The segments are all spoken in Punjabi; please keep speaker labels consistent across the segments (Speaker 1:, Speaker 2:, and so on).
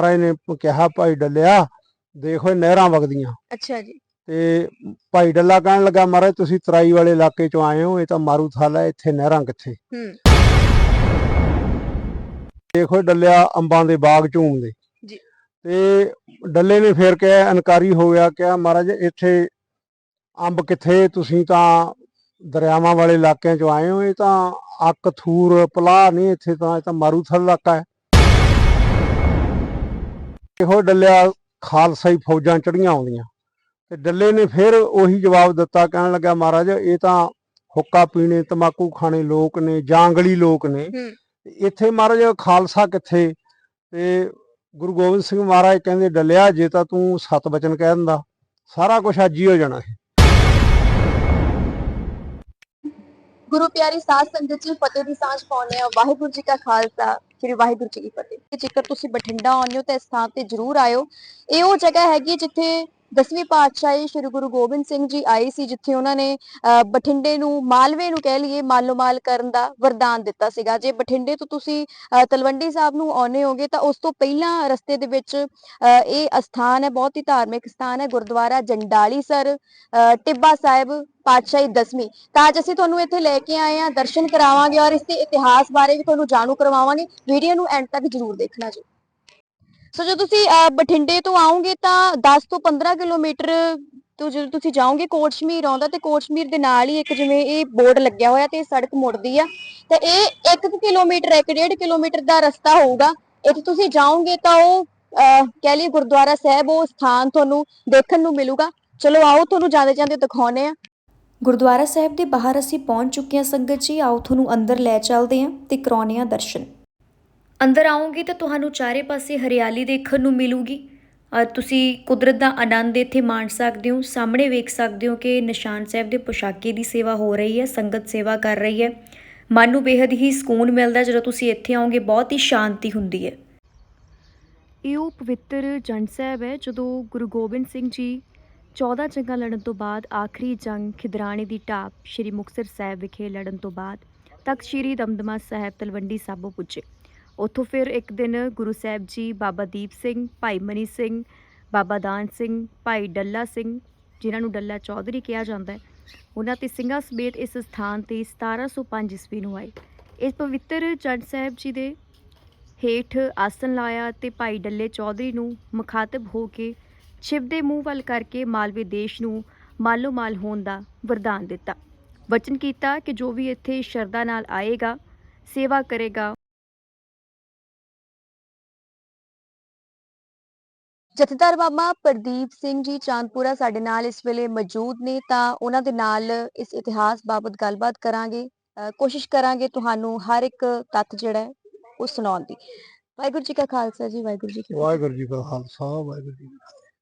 Speaker 1: ਮਹਾਰਾਜ ਨੇ ਕਿਹਾ ਭਾਈ ਡੱਲਿਆ ਦੇਖੋ ਇਹ ਨਹਿਰਾਂ ਵਗਦੀਆਂ।
Speaker 2: ਅੱਛਾ ਜੀ।
Speaker 1: ਤੇ ਭਾਈ ਡੱਲਾ ਕਹਿਣ ਲੱਗਾ ਮਹਾਰਾਜ ਤੁਸੀਂ ਤਰਾਈ ਵਾਲੇ ਇਲਾਕੇ ਚੋਂ ਆਏ ਹੋ ਇਹ ਤਾਂ ਮਾਰੂਥਲ ਹੈ ਇੱਥੇ ਨਹਿਰਾਂ ਕਿੱਥੇ?
Speaker 2: ਹੂੰ।
Speaker 1: ਦੇਖੋ ਡੱਲਿਆ ਅੰਬਾਂ ਦੇ ਬਾਗ ਝੂਮਦੇ
Speaker 2: ਜੀ।
Speaker 1: ਤੇ ਡੱਲੇ ਨੇ ਫੇਰ ਕਿਹਾ ਇਨਕਾਰੀ ਹੋ ਗਿਆ ਕਿਹਾ ਮਹਾਰਾਜ ਇੱਥੇ ਅੰਬ ਕਿੱਥੇ? ਤੁਸੀਂ ਤਾਂ ਦਰਿਆਵਾਂ ਵਾਲੇ ਇਲਾਕਿਆਂ ਚੋਂ ਆਏ ਹੋ ਇਹ ਤਾਂ ਅੱਕ ਥੂਰ ਪਲਾਹ ਨਹੀਂ ਇੱਥੇ ਤਾਂ ਇਹ ਤਾਂ ਮਾਰੂਥਲ ਇਲਾਕਾ ਹੈ। ਇਹੋ ਡੱਲਿਆ ਖਾਲਸਾਈ ਫੌਜਾਂ ਚੜੀਆਂ ਆਉਂਦੀਆਂ। ਤੇ ਡੱਲੇ ਨੇ ਫਿਰ ਉਹੀ ਜਵਾਬ ਦਿੱਤਾ ਕਹਿਣ ਲੱਗਾ ਮਹਾਰਾਜ ਇਹ ਤਾਂ ਹੁੱਕਾ ਪੀਣੇ ਤਮਾਕੂ ਖਾਣੇ ਲੋਕ ਨੇ ਜਾਂਗਲੀ ਲੋਕ ਨੇ। ਇੱਥੇ ਮਹਾਰਾਜ ਖਾਲਸਾ ਕਿੱਥੇ? ਤੇ ਗੁਰੂ ਗੋਬਿੰਦ ਸਿੰਘ ਮਹਾਰਾਜ ਕਹਿੰਦੇ ਡੱਲਿਆ ਜੇ ਤਾਂ ਤੂੰ ਸਤ ਬਚਨ ਕਹਿ ਦਿੰਦਾ ਸਾਰਾ ਕੁਝ ਅੱਜ ਹੀ ਹੋ ਜਾਣਾ ਸੀ
Speaker 2: ਗੁਰੂ ਪਿਆਰੀ ਸਾਧ ਸੰਗਤ ਜੀ ਫਤਿਹ ਦੀ ਸਾਂਝ ਪਾਉਂਦੇ ਆ ਵਾਹਿਗੁਰੂ ਜੀ ਕਾ ਖਾਲਸਾ। ਸ੍ਰੀ ਵਾਹਿਗੁਰੂ ਜੀ ਕੀ ਫਤਿਹ। ਜੇਕਰ ਤੁਸੀਂ ਬਠਿੰਡਾ ਆਉਂਦੇ ਹੋ ਤਾਂ ਇਸ ਥਾਂ ਤੇ ਜਰੂਰ ਆਇਓ। ਇਹ ਉਹ ਜਗ੍ਹਾ ਹੈਗੀ ਜਿੱਥੇ ਦਸਵੀਂ ਪਾਤਸ਼ਾਹੀ ਸ੍ਰੀ ਗੁਰੂ ਗੋਬਿੰਦ ਸਿੰਘ ਜੀ ਆਏ ਸੀ ਜਿੱਥੇ ਉਹਨਾਂ ਨੇ ਬਠਿੰਡੇ ਨੂੰ ਮਾਲਵੇ ਨੂੰ ਕਹਿ ਲਈਏ ਮਾਲੋ ਮਾਲ ਕਰਨ ਦਾ ਵਰਦਾਨ ਦਿੱਤਾ ਸੀਗਾ। ਜੇ ਬਠਿੰਡੇ ਤੋਂ ਤੁਸੀਂ ਤਲਵੰਡੀ ਸਾਹਿਬ ਨੂੰ ਆਉਨੇ ਹੋਗੇ ਤਾਂ ਉਸ ਤੋਂ ਪਹਿਲਾਂ ਰਸਤੇ ਦੇ ਵਿੱਚ ਅਹ, ਇਹ ਅਸਥਾਨ ਹੈ ਬਹੁਤ ਹੀ ਧਾਰਮਿਕ ਸਥਾਨ ਹੈ ਗੁਰਦੁਆਰਾ ਜੰਡਾਲੀ ਸਰ ਟਿੱਬਾ ਸਾਹਿਬ ਪਾਤਸ਼ਾਹੀ ਦਸਵੀਂ। ਤਾਂ ਅੱਜ ਅਸੀਂ ਤੁਹਾਨੂੰ ਇੱਥੇ ਲੈ ਕੇ ਆਏ ਹਾਂ ਦਰਸ਼ਨ ਕਰਾਵਾਂਗੇ ਔਰ ਇਸ ਦੇ ਇਤਿਹਾਸ ਬਾਰੇ ਵੀ ਤੁਹਾਨੂੰ ਜਾਣੂ ਕਰਵਾਵਾਂਗੇ। ਵੀਡੀਓ ਨੂੰ ਐਂਡ ਤੱਕ ਜਰੂਰ ਦੇਖਣਾ ਜੀ। ਸੋ ਜਦੋਂ ਤੁਸੀਂ ਬਠਿੰਡੇ ਤੋਂ ਆਓਗੇ ਤਾਂ 10 ਤੋਂ 15 ਕਿਲੋਮੀਟਰ ਤੋਂ ਜਦੋਂ ਤੁਸੀਂ ਜਾਓਗੇ ਕੋਟਸ਼ਮੀਰ ਆਉਂਦਾ ਤੇ ਕੋਟਸ਼ਮੀਰ ਦੇ ਨਾਲ ਹੀ ਇੱਕ ਜਿਵੇਂ ਇਹ ਬੋਰਡ ਲੱਗਿਆ ਹੋਇਆ ਤੇ ਸੜਕ ਮੁੜਦੀ ਆ। ਤੇ ਇਹ 1 ਕਿਲੋਮੀਟਰ 1.5 ਕਿਲੋਮੀਟਰ ਦਾ ਰਸਤਾ ਹੋਊਗਾ। ਇੱਥੇ ਤੁਸੀਂ ਜਾਓਗੇ ਤਾਂ ਉਹ ਅਹ, ਕਹਿ ਲਈਏ ਗੁਰਦੁਆਰਾ ਸਾਹਿਬ ਉਹ ਸਥਾਨ ਤੁਹਾਨੂੰ ਦੇਖਣ ਨੂੰ ਮਿਲੂਗਾ। ਚਲੋ ਆਓ ਤੁਹਾਨੂੰ ਜਾਂਦੇ ਜਾਂਦੇ ਦਿਖਾਉਨੇ ਆ
Speaker 3: ਗੁਰਦੁਆਰਾ ਸਾਹਿਬ ਦੇ ਬਾਹਰ ਅਸੀਂ ਪਹੁੰਚ ਚੁੱਕੇ ਹਾਂ ਸੰਗਤ ਜੀ। ਆਓ ਤੁਹਾਨੂੰ ਅੰਦਰ ਲੈ ਚੱਲਦੇ ਹਾਂ ਤੇ ਕਰਾਉਂਦੇ ਹਾਂ ਦਰਸ਼ਨ। ਅੰਦਰ ਆਓਗੇ ਤਾਂ ਤੁਹਾਨੂੰ ਚਾਰੇ ਪਾਸੇ ਹਰਿਆਲੀ ਦੇਖਣ ਨੂੰ ਮਿਲੂਗੀ। ਤੁਸੀਂ ਕੁਦਰਤ ਦਾ ਆਨੰਦ ਇੱਥੇ ਮਾਣ ਸਕਦੇ ਹੋ। ਸਾਹਮਣੇ ਵੇਖ ਸਕਦੇ ਹੋ ਕਿ ਨਿਸ਼ਾਨ ਸਾਹਿਬ ਦੇ ਪੁਸ਼ਾਕੇ ਦੀ ਸੇਵਾ ਹੋ ਰਹੀ ਹੈ, ਸੰਗਤ ਸੇਵਾ ਕਰ ਰਹੀ ਹੈ। ਮਨ ਨੂੰ ਬੇहद ਹੀ ਸਕੂਨ ਮਿਲਦਾ ਜਦੋਂ ਤੁਸੀਂ ਇੱਥੇ ਆਓਗੇ, ਬਹੁਤ ਹੀ ਸ਼ਾਂਤੀ ਹੁੰਦੀ ਹੈ। ਇਹ ਉਹ ਪਵਿੱਤਰ ਜੰਡ ਸਾਹਿਬ ਹੈ, ਜਦੋਂ ਗੁਰੂ ਗੋਬਿੰਦ ਸਿੰਘ ਜੀ 14 ਜੰਗਾਂ ਲੜਨ ਤੋਂ ਬਾਅਦ ਆਖਰੀ ਜੰਗ ਖਿਦਰਾਣੇ ਦੀ ਢਾਬ ਸ਼੍ਰੀ ਮੁਕਤਸਰ ਸਾਹਿਬ ਵਿਖੇ ਲੜਨ ਤੋਂ ਬਾਅਦ ਤਖਤ ਸ਼੍ਰੀ ਦਮਦਮਾ ਸਾਹਿਬ ਤਲਵੰਡੀ ਸਾਬੋ ਪੁੱਜੇ। ਉੱਥੋਂ ਫਿਰ ਇੱਕ ਦਿਨ ਗੁਰੂ ਸਾਹਿਬ ਜੀ ਬਾਬਾ ਦੀਪ ਸਿੰਘ, ਭਾਈ ਮਨੀ ਸਿੰਘ, ਬਾਬਾ ਦਾਨ ਸਿੰਘ, ਭਾਈ ਡੱਲਾ ਸਿੰਘ, ਜਿਨ੍ਹਾਂ ਨੂੰ ਡੱਲਾ ਚੌਧਰੀ ਕਿਹਾ ਜਾਂਦਾ ਹੈ, ਉਹਨਾਂ ਤੇ ਸਿੰਘਾਂ ਸਮੇਤ ਇਸ ਸਥਾਨ ਤੇ 1705 ਈਸਵੀ ਨੂੰ ਆਏ। ਇਸ ਪਵਿੱਤਰ ਜੰਡ ਸਾਹਿਬ ਜੀ ਦੇ ਹੇਠ ਆਸਨ ਲਾਇਆ ਤੇ ਭਾਈ ਡੱਲੇ ਚੌਧਰੀ ਨੂੰ ਮੁਖਾਤਬ ਹੋ ਕੇ ਸ਼ਿਵ ਦੇ ਮੂੰਹ ਵੱਲ ਕਰਕੇ ਮਾਲਵੇ ਦੇਸ਼ ਨੂੰ ਮਾਲੋ ਮਾਲ ਹੋਣ ਦਾ ਵਰਦਾਨ ਦਿੱਤਾ। ਵਚਨ ਕੀਤਾ ਕਿ ਜੋ ਵੀ ਇੱਥੇ ਸ਼ਰਧਾ ਨਾਲ ਆਏਗਾ ਸੇਵਾ ਕਰੇਗਾ।
Speaker 2: ਜਥੇਦਾਰ ਬਾਬਾ ਪ੍ਰਦੀਪ ਸਿੰਘ ਜੀ ਚਾਂਦਪੁਰਾ ਸਾਡੇ ਨਾਲ ਇਸ ਵੇਲੇ ਮੌਜੂਦ ਨੇ ਤਾਂ ਉਹਨਾਂ ਦੇ ਨਾਲ ਇਸ ਇਤਿਹਾਸ ਬਾਬਤ ਗੱਲਬਾਤ ਕਰਾਂਗੇ। ਕੋਸ਼ਿਸ਼ ਕਰਾਂਗੇ ਤੁਹਾਨੂੰ ਹਰ ਇੱਕ ਤੱਥ ਜਿਹੜਾ ਹੈ ਉਹ ਸੁਣਾਉਣ ਦੀ। ਵਾਹਿਗੁਰੂ ਜੀ ਕਾ ਖਾਲਸਾ ਜੀ ਵਾਹਿਗੁਰੂ ਜੀ ਕੀ ਫਤਿਹ।
Speaker 1: ਵਾਹਿਗੁਰੂ ਜੀ ਕਾ ਖਾਲਸਾ ਵਾਹਿਗੁਰੂ ਜੀ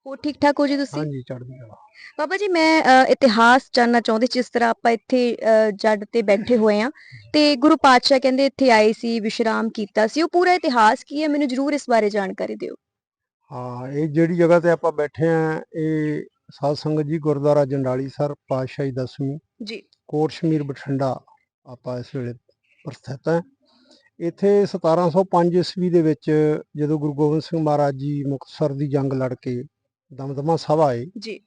Speaker 2: ਹੋਰ ਠੀਕ ਠਾਕ ਹੋ ਜੀ ਤੁਸੀਂ?
Speaker 1: ਹਾਂਜੀ ਚੜ੍ਹਦੀ ਕਲਾ।
Speaker 2: ਬਾਬਾ ਜੀ ਮੈਂ ਇਤਿਹਾਸ ਜਾਨਣਾ ਚਾਹੁੰਦੀ ਜਿਸ ਤਰ੍ਹਾਂ ਆਪਾਂ ਇੱਥੇ ਜੱਡ ਤੇ ਬੈਠੇ ਹੋਏ ਆ ਤੇ ਗੁਰੂ ਪਾਤਸ਼ਾਹ ਕਹਿੰਦੇ ਇੱਥੇ ਆਏ ਸੀ ਵਿਸ਼ਰਾਮ ਕੀਤਾ ਸੀ। ਉਹ ਪੂਰਾ ਇਤਿਹਾਸ ਕੀ ਹੈ? ਮੈਨੂੰ ਜਰੂਰ ਇਸ ਬਾਰੇ ਜਾਣਕਾਰੀ ਦਿਓ।
Speaker 1: ਹਾਂ ਇਹ ਜਿਹੜੀ ਜਗ੍ਹਾ ਤੇ ਆਪਾਂ ਬੈਠੇ ਆ ਇਹ ਸਾਧ ਸੰਗਤ ਜੀ ਗੁਰਦੁਆਰਾ ਜੰਡਾਲੀ ਸਰ ਪਾਤਸ਼ਾਹੀ ਦਸਵੀਂ
Speaker 2: ਜੀ।
Speaker 1: ਕੋਟਸ਼ਮੀਰ ਬਠਿੰਡਾ ਆਪਾਂ ਇਸ ਵੇਲੇ ਪ੍ਰਸਥਿਤ ਹੈ। ਇੱਥੇ 1705 ਈਸਵੀ ਦੇ ਵਿੱਚ ਜਦੋਂ ਗੁਰੂ ਗੋਬਿੰਦ ਸਿੰਘ ਮਹਾਰਾਜ ਜੀ ਮੁਕਤਸਰ ਦੀ ਜੰਗ ਲੜ ਕੇ ਦਮਦਮਾ ਸਾਹਿਬ ਆਏ।
Speaker 2: ਜੀ।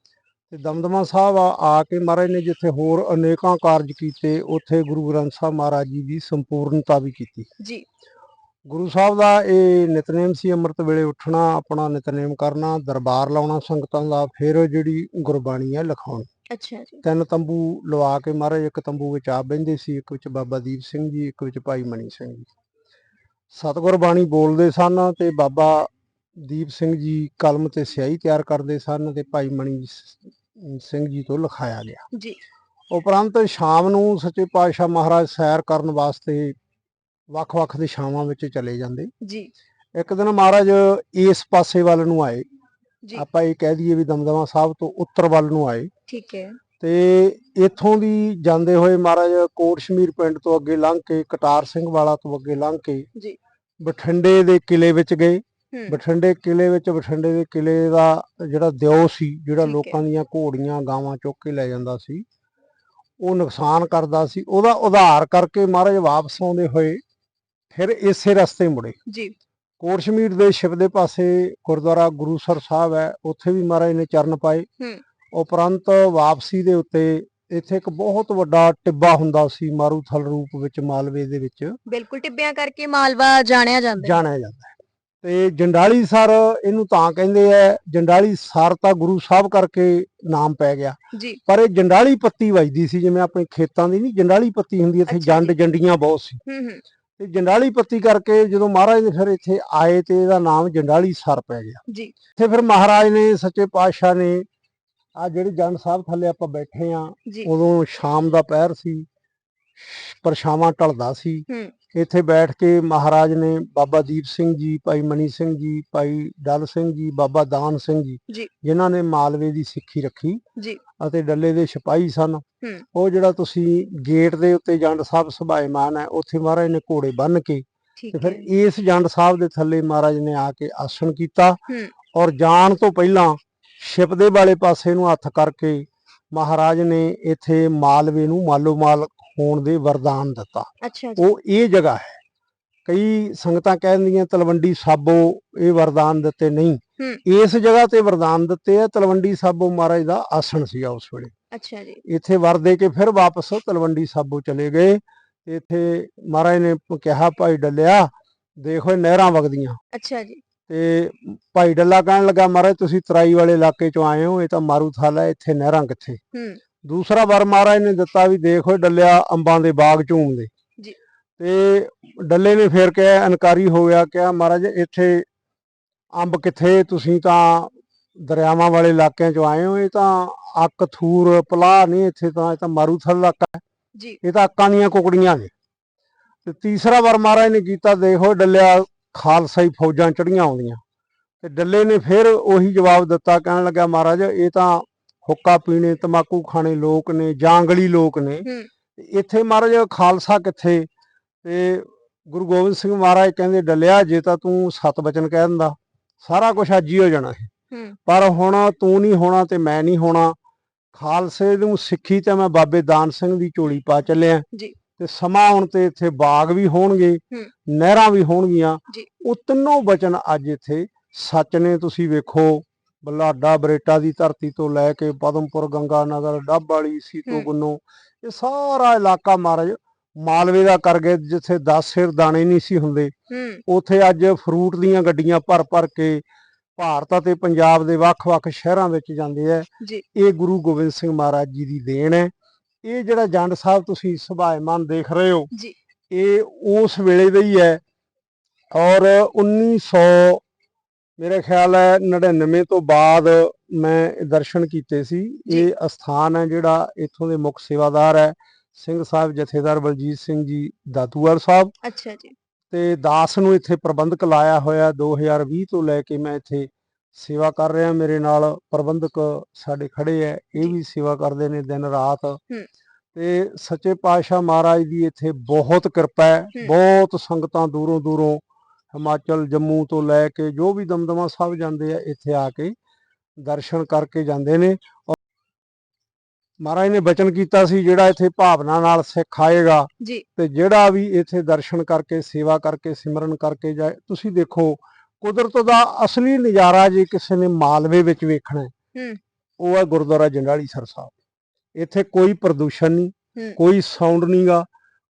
Speaker 1: ਤੇ ਦਮਦਮਾ ਸਾਹਿਬ ਆ ਆ ਕੇ ਮਹਾਰਾਜ ਨੇ ਜਿੱਥੇ ਹੋਰ ਅਨੇਕਾਂ ਕਾਰਜ ਕੀਤੇ ਉੱਥੇ ਗੁਰੂ ਗ੍ਰੰਥ ਸਾਹਿਬ ਮਹਾਰਾਜ ਜੀ ਦੀ ਸੰਪੂਰਨਤਾ ਵੀ ਕੀਤੀ।
Speaker 2: ਜੀ।
Speaker 1: ਗੁਰੂ ਸਾਹਿਬ ਦਾ ਇਹ ਨਿਤਨੇਮ ਸੀ ਅੰਮ੍ਰਿਤ ਵੇਲੇ ਉੱਠਣਾ ਆਪਣਾ ਨਿਤਨੇਮ ਕਰਨਾ ਦਰਬਾਰ ਲਾਉਣਾ ਸੰਗਤਾਂ ਦਾ ਫਿਰ ਜਿਹੜੀ ਗੁਰਬਾਣੀ ਹੈ ਲਿਖਾਉਣੀ।
Speaker 2: ਅੱਛਾ ਜੀ।
Speaker 1: ਤਿੰਨ ਤੰਬੂ ਲਵਾ ਕੇ ਮਹਾਰਾਜ ਇੱਕ ਤੰਬੂ ਵਿੱਚ ਆਪ ਬਹਿੰਦੇ ਸੀ ਇੱਕ ਵਿੱਚ ਬਾਬਾ ਦੀਪ ਸਿੰਘ ਜੀ ਇੱਕ ਵਿੱਚ ਭਾਈ ਮਣੀ ਸਿੰਘ ਜੀ। ਸਤਿਗੁਰ ਬਾਣੀ ਬੋਲਦੇ ਸਨ ਤੇ ਬਾਬਾ ਦੀਪ ਸਿੰਘ ਜੀ ਕਲਮ ਤੇ ਸਿਆਹੀ ਤਿਆਰ ਕਰਦੇ ਸਨ ਤੇ ਭਾਈ ਮਣੀ ਸਿੰਘ ਜੀ ਤੋਂ ਲਿਖਾਇਆ ਗਿਆ।
Speaker 2: ਜੀ।
Speaker 1: ਉਪਰੰਤ ਸ਼ਾਮ ਨੂੰ ਸੱਚੇ ਪਾਤਸ਼ਾਹ ਮਹਾਰਾਜ ਸੈਰ ਕਰਨ ਵਾਸਤੇ ਵੱਖ-ਵੱਖ ਦਿਸ਼ਾਵਾਂ ਵਿੱਚ ਚਲੇ ਜਾਂਦੇ।
Speaker 2: ਜੀ।
Speaker 1: ਇੱਕ ਦਿਨ ਮਹਾਰਾਜ ਇਸ ਪਾਸੇ ਵੱਲ ਨੂੰ ਆਏ।
Speaker 2: ਜੀ।
Speaker 1: ਆਪਾਂ ਇਹ ਕਹਿ ਦਈਏ ਵੀ ਦਮਦਮਾ ਸਾਹਿਬ ਤੋਂ ਉੱਤਰ ਵੱਲ ਨੂੰ ਆਏ।
Speaker 2: ਠੀਕ ਹੈ।
Speaker 1: ਤੇ ਇੱਥੋਂ ਦੀ ਜਾਂਦੇ ਹੋਏ ਮਹਾਰਾਜ ਕੋਟਸ਼ਮੀਰ ਪਿੰਡ ਤੋਂ ਅੱਗੇ ਲੰਘ ਕੇ ਕਟਾਰ ਸਿੰਘ ਵਾਲਾ ਤੋਂ ਅੱਗੇ ਲੰਘ ਕੇ
Speaker 2: ਜੀ।
Speaker 1: ਬਠਿੰਡੇ ਦੇ ਕਿਲੇ ਵਿੱਚ ਗਏ। ਬਠਿੰਡੇ ਕਿਲੇ ਵਿੱਚ ਬਠਿੰਡੇ ਦੇ ਕਿਲੇ ਦਾ ਜਿਹੜਾ ਦਿਓ ਸੀ ਜਿਹੜਾ। ਲੋਕਾਂ ਦੀਆਂ ਘੋੜੀਆਂ ਗਾਵਾਂ ਚੁੱਕ ਕੇ ਲੈ ਜਾਂਦਾ ਸੀ ਉਹ ਨੁਕਸਾਨ ਕਰਦਾ ਸੀ। ਉਹਦਾ ਉਧਾਰ ਕਰਕੇ ਮਹਾਰਾਜ ਵਾਪਸ ਆਉਂਦੇ ਹੋਏ ਫਿਰ ਇਸੇ ਰਸਤੇ ਮੁੜੇ।
Speaker 2: ਜੀ।
Speaker 1: ਕੋਟਸ਼ਮੀਰ ਦੇ ਸ਼ਿਵ ਦੇ ਪਾਸੇ ਗੁਰਦੁਆਰਾ ਗੁਰੂਸਰ ਸਾਹਿਬ ਹੈ ਉੱਥੇ ਵੀ ਮਹਾਰਾਜ ਨੇ ਚਰਨ ਪਾਏ।
Speaker 2: ਹੂੰ।
Speaker 1: ਉਪਰੰਤ ਵਾਪਸੀ ਦੇ ਉੱਤੇ ਇੱਥੇ ਇੱਕ ਬਹੁਤ ਵੱਡਾ ਟਿੱਬਾ ਹੁੰਦਾ ਸੀ ਮਾਰੂਥਲ ਰੂਪ ਵਿੱਚ ਮਾਲਵੇ ਦੇ ਵਿੱਚ।
Speaker 2: ਬਿਲਕੁਲ ਟਿੱਬਿਆਂ ਕਰਕੇ ਮਾਲਵਾ ਜਾਣਿਆ ਜਾਂਦਾ
Speaker 1: ਜਾਣਿਆ ਜਾਂਦਾ ਤੇ ਜੰਡਾਲੀ ਸਰ ਇਹਨੂੰ ਤਾਂ ਕਹਿੰਦੇ ਆ ਜੰਡਾਲੀ ਸਰ ਤਾਂ ਗੁਰੂ ਸਾਹਿਬ ਕਰਕੇ ਨਾਮ ਪੈ ਗਿਆ।
Speaker 2: ਜੀ।
Speaker 1: ਪਰ ਇਹ ਜੰਡਾਲੀ ਪੱਤੀ ਵੱਜਦੀ ਸੀ ਜਿਵੇਂ ਆਪਣੇ ਖੇਤਾਂ ਦੀ ਨਹੀਂ ਜੰਡਾਲੀ ਪੱਤੀ ਹੁੰਦੀ ਇੱਥੇ ਜੰਡ। ਜੰਡੀਆਂ ਬਹੁਤ ਸੀ।
Speaker 2: ਹੂੰ ਹੂੰ।
Speaker 1: ਤੇ ਜੰਡਾਲੀ ਪੱਤੀ ਕਰਕੇ ਜਦੋਂ ਮਹਾਰਾਜ ਨੇ ਫਿਰ ਇੱਥੇ ਆਏ ਤੇ ਇਹਦਾ ਨਾਮ ਜੰਡਾਲੀ ਸਰ ਪੈ ਗਿਆ।
Speaker 2: ਜੀ।
Speaker 1: ਇੱਥੇ ਫਿਰ ਮਹਾਰਾਜ ਨੇ ਸੱਚੇ ਪਾਤਸ਼ਾਹ ਨੇ ਆ ਜਿਹੜੀ ਜੰਡ ਸਾਹਿਬ ਥੱਲੇ ਆਪਾਂ ਬੈਠੇ ਆ ਉਦੋਂ ਸ਼ਾਮ ਦਾ ਪਹਿਰ ਸੀ ਪਰਛਾਵਾਂ ਢਲਦਾ ਸੀ। ਇੱਥੇ ਬੈਠ ਕੇ ਮਹਾਰਾਜ ਨੇ ਬਾਬਾ ਦੀਪ ਸਿੰਘ ਜੀ ਭਾਈ ਮਨੀ ਸਿੰਘ ਜੀ ਭਾਈ ਡਲ ਸਿੰਘ ਜੀ ਬਾਬਾ ਦਾਨ ਸਿੰਘ ਜੀ। ਜਿਨ੍ਹਾਂ ਨੇ ਮਾਲਵੇ ਦੀ ਸਿੱਖੀ ਰੱਖੀ
Speaker 2: ਜੀ
Speaker 1: ਅਤੇ ਡੱਲੇ ਦੇ ਸਿਪਾਹੀ ਸਨ ਉਹ ਜਿਹੜਾ ਤੁਸੀਂ ਗੇਟ ਦੇ ਉੱਤੇ ਜੰਡ ਸਾਹਿਬ ਸੁਭਾਇਮਾਨ ਹੈ ਉੱਥੇ ਮਹਾਰਾਜ ਨੇ ਘੋੜੇ ਬੰਨ੍ਹ ਕੇ ਤੇ ਫਿਰ ਇਸ ਜੰਡ ਸਾਹਿਬ ਦੇ ਥੱਲੇ ਮਹਾਰਾਜ ਨੇ ਆ ਕੇ ਆਸਣ ਕੀਤਾ। ਔਰ ਜਾਣ ਤੋਂ ਪਹਿਲਾਂ ਸ਼ਿਪ ਦੇ ਵਾਲੇ ਪਾਸੇ ਨੂੰ ਹੱਥ ਕਰਕੇ ਮਹਾਰਾਜ ਨੇ ਇੱਥੇ ਮਾਲਵੇ ਨੂੰ ਮਾਲੋ ਮਾਲ ਹੋਣ ਦੇ ਵਰਦਾਨ ਦਿੱਤਾ।
Speaker 2: ਅੱਛਾ ਜੀ।
Speaker 1: ਉਹ ਇਹ ਜਗ੍ਹਾ ਹੈ। ਕਈ ਸੰਗਤਾਂ ਕਹਿੰਦੀਆਂ ਤਲਵੰਡੀ ਸਾਬੋ ਇਹ ਵਰਦਾਨ ਦਿੱਤੇ ਨਹੀਂ। ਇਸ ਜਗ੍ਹਾ ਤੇ ਵਰਦਾਨ ਦਿੱਤੇ ਆ ਤਲਵੰਡੀ ਸਾਬੋ ਮਹਾਰਾਜ ਦਾ ਆਸਣ ਸੀਗਾ ਉਸ ਵੇਲੇ।
Speaker 2: ਅੱਛਾ ਜੀ।
Speaker 1: ਇੱਥੇ ਵਰ ਦੇ ਕੇ ਫਿਰ ਵਾਪਸ ਤਲਵੰਡੀ ਸਾਬੋ ਚਲੇ ਗਏ। ਤੇ ਇੱਥੇ ਮਹਾਰਾਜ ਨੇ ਕਿਹਾ ਭਾਈ ਡੱਲਿਆ ਦੇਖੋ ਨਹਿਰਾਂ ਵਗਦੀਆਂ।
Speaker 2: ਅੱਛਾ ਜੀ।
Speaker 1: ਤੇ ਭਾਈ ਡੱਲਾ ਕਹਿਣ ਲੱਗਾ ਮਹਾਰਾਜ ਤੁਸੀਂ ਤਰਾਈ ਵਾਲੇ ਇਲਾਕੇ ਚੋਂ ਆਏ ਹੋ ਇਹ ਤਾਂ ਮਾਰੂਥਲ ਇੱਥੇ ਨਹਿਰਾਂ ਕਿੱਥੇ?
Speaker 2: ਹੂੰ।
Speaker 1: ਦੂਸਰਾ ਵਰ ਮਹਾਰਾਜ ਨੇ ਦਿੱਤਾ ਵੀ ਦੇਖੋ ਡੱਲਿਆ ਅੰਬਾਂ ਦੇ ਬਾਗ ਝੂਮਦੇ
Speaker 2: ਜੀ।
Speaker 1: ਤੇ ਡੱਲੇ ਨੇ ਫੇਰ ਕਿਹਾ ਇਨਕਾਰੀ ਹੋ ਗਿਆ ਕਿਹਾ ਮਹਾਰਾਜ ਇੱਥੇ ਅੰਬ ਕਿੱਥੇ? ਤੁਸੀਂ ਤਾਂ ਦਰਿਆਵਾਂ ਵਾਲੇ ਇਲਾਕਿਆਂ ਚੋਂ ਆਏ ਹੋ ਇਹ ਤਾਂ ਅੱਕ ਥੂਰ ਪਲਾਹ ਨਹੀਂ ਇੱਥੇ ਤਾਂ ਇਹ ਤਾਂ ਮਾਰੂਥਲ ਇਲਾਕਾ ਹੈ।
Speaker 2: ਜੀ।
Speaker 1: ਇਹ ਤਾਂ ਅੱਕਾਂ ਦੀਆਂ ਕੁਕੜੀਆਂ ਨੇ। ਤੇ ਤੀਸਰਾ ਵਾਰ ਮਹਾਰਾਜ ਨੇ ਕੀਤਾ ਦੇਖੋ ਡੱਲਿਆ ਖਾਲਸਾਈ ਫੌਜਾਂ ਚੜੀਆਂ ਆਉਂਦੀਆਂ। ਤੇ ਡੱਲੇ ਨੇ ਫਿਰ ਉਹੀ ਜਵਾਬ ਦਿੱਤਾ ਕਹਿਣ ਲੱਗਾ ਮਹਾਰਾਜ ਇਹ ਤਾਂ ਹੁੱਕਾ ਪੀਣੇ ਤਮਾਕੂ ਖਾਣੇ ਲੋਕ ਨੇ ਜਾਂਗਲੀ ਲੋਕ ਨੇ। ਇੱਥੇ ਮਹਾਰਾਜ ਖਾਲਸਾ ਕਿੱਥੇ? ਤੇ ਗੁਰੂ ਗੋਬਿੰਦ ਸਿੰਘ ਮਹਾਰਾਜ ਕਹਿੰਦੇ ਡੱਲਿਆ ਜੇ ਤਾਂ ਤੂੰ ਸਤ ਬਚਨ ਕਹਿ ਦਿੰਦਾ ਸਾਰਾ ਕੁਝ ਅੱਜ ਹੀ ਹੋ ਜਾਣਾ ਸੀ
Speaker 2: ਹੂੰ।
Speaker 1: ਪਰ ਹੁਣ ਤੂੰ ਨਹੀਂ ਹੋਣਾ ਤੇ ਮੈਂ ਨਹੀਂ ਹੋਣਾ। ਖਾਲਸੇ ਨੂੰ ਸਿੱਖੀ ਤੇ ਮੈਂ ਬਾਬੇ ਦਾਨ ਸਿੰਘ ਦੀ ਝੋਲੀ ਪਾ ਚੱਲਿਆ।
Speaker 2: ਜੀ।
Speaker 1: ਤੇ ਸਮਾਂ ਹੁਣ ਤੇ ਇੱਥੇ ਬਾਗ ਵੀ ਹੋਣਗੇ। ਨਹਿਰਾਂ ਵੀ ਹੋਣਗੀਆਂ। ਉਹ ਤਿੰਨੋਂ ਬਚਨ ਅੱਜ ਇੱਥੇ ਸੱਚ ਨੇ ਤੁਸੀਂ ਵੇਖੋ। ਬਲਾਡਾ ਬਰੇਟਾ ਦੀ ਧਰਤੀ ਤੋਂ ਲੈ ਕੇ ਪਦਮਪੁਰ ਗੰਗਾ ਨਗਰ ਡੱਬ ਵਾਲੀ ਸੀਤੋ। ਗੁੰਨੋ ਇਹ ਸਾਰਾ ਇਲਾਕਾ ਮਹਾਰਾਜ ਮਾਲਵੇ ਦਾ ਕਰ ਗਏ ਜਿੱਥੇ 10 ਸਿਰ ਦਾਣੇ ਨਹੀਂ ਸੀ ਹੁੰਦੇ। ਉਥੇ ਅੱਜ ਫਰੂਟ ਦੀਆਂ ਗੱਡੀਆਂ ਭਰ ਭਰ ਕੇ ਭਾਰਤ ਅਤੇ ਪੰਜਾਬ ਦੇ ਵੱਖ-ਵੱਖ ਸ਼ਹਿਰਾਂ ਵਿੱਚ ਜਾਂਦੇ ਆ। ਇਹ ਗੁਰੂ ਗੋਬਿੰਦ ਸਿੰਘ ਮਹਾਰਾਜ ਜੀ ਦੀ ਦੇਣ ਹੈ। ਇਹ ਜਿਹੜਾ ਜੰਡ ਸਾਹਿਬ ਤੁਸੀਂ ਸੁਭਾਇਮਾਨ ਦੇਖ ਰਹੇ ਹੋ ਇਹ ਉਸ ਵੇਲੇ ਦਾ ਹੀ ਹੈ ਔਰ 1900 ਮੇਰੇ ਖਿਆਲ ਹੈ 99 ਤੋਂ ਬਾਅਦ ਮੈਂ ਦਰਸ਼ਨ ਕੀਤੇ ਸੀ। ਇਹ ਅਸਥਾਨ ਹੈ ਜਿਹੜਾ ਇੱਥੋਂ ਦੇ ਮੁੱਖ ਸੇਵਾਦਾਰ ਹੈ ਸਿੰਘ ਸਾਹਿਬ ਜਥੇਦਾਰ ਬਲਜੀਤ ਸਿੰਘ ਜੀ ਦਾਤੂਵਾਲ ਸਾਹਿਬ
Speaker 2: ਅੱਛਾ ਜੀ
Speaker 1: ਤੇ ਦਾਸ ਨੂੰ ਇੱਥੇ ਪ੍ਰਬੰਧਕ ਲਾਇਆ ਹੋਇਆ 2020 ਤੋਂ ਲੈ ਕੇ ਮੈਂ ਇੱਥੇ ਸੇਵਾ ਕਰ ਰਿਹਾ ਮੇਰੇ ਨਾਲ ਪ੍ਰਬੰਧਕ ਸਾਡੇ ਖੜੇ ਐ ਇਹ। ਵੀ ਸੇਵਾ ਕਰਦੇ ਨੇ ਦਿਨ ਰਾਤ ਤੇ ਸੱਚੇ ਪਾਤਸ਼ਾਹ ਮਹਾਰਾਜ ਦੀ ਇੱਥੇ ਬਹੁਤ ਕਿਰਪਾ ਹੂੰ। ਬਹੁਤ ਸੰਗਤਾਂ ਦੂਰੋਂ ਦੂਰੋਂ ਹਿਮਾਚਲ ਜੰਮੂ ਤੋਂ ਲੈ ਕੇ ਜੋ ਵੀ ਦਮਦਮਾ ਸਾਹਿਬ ਜਾਂਦੇ ਆ ਇੱਥੇ ਆ ਕੇ ਦਰਸ਼ਨ ਕਰਕੇ ਜਾਂਦੇ ਨੇ ਔਰ ਮਹਾਰਾਜ ਨੇ ਬਚਨ ਕੀਤਾ ਸੀ ਜਿਹੜਾ ਇੱਥੇ ਭਾਵਨਾ ਨਾਲ ਸਿੱਖ ਆਏਗਾ ਤੇ ਜਿਹੜਾ ਵੀ ਇੱਥੇ ਦਰਸ਼ਨ ਕਰਕੇ ਸੇਵਾ ਕਰਕੇ ਸਿਮਰਨ ਕਰਕੇ ਜਾਏ ਤੁਸੀਂ ਦੇਖੋ ਕੁਦਰਤ ਦਾ ਅਸਲੀ ਨਜ਼ਾਰਾ ਜੇ ਕਿਸੇ ਨੇ ਮਾਲਵੇ ਵਿੱਚ ਵੇਖਣਾ ਹੈ। ਉਹ ਹੈ ਗੁਰਦੁਆਰਾ ਜੰਡਾਲੀ ਸਰ ਸਾਹਿਬ ਇੱਥੇ ਕੋਈ ਪ੍ਰਦੂਸ਼ਣ ਨਹੀਂ। ਕੋਈ ਸਾਊਂਡ ਨਹੀਂਗਾ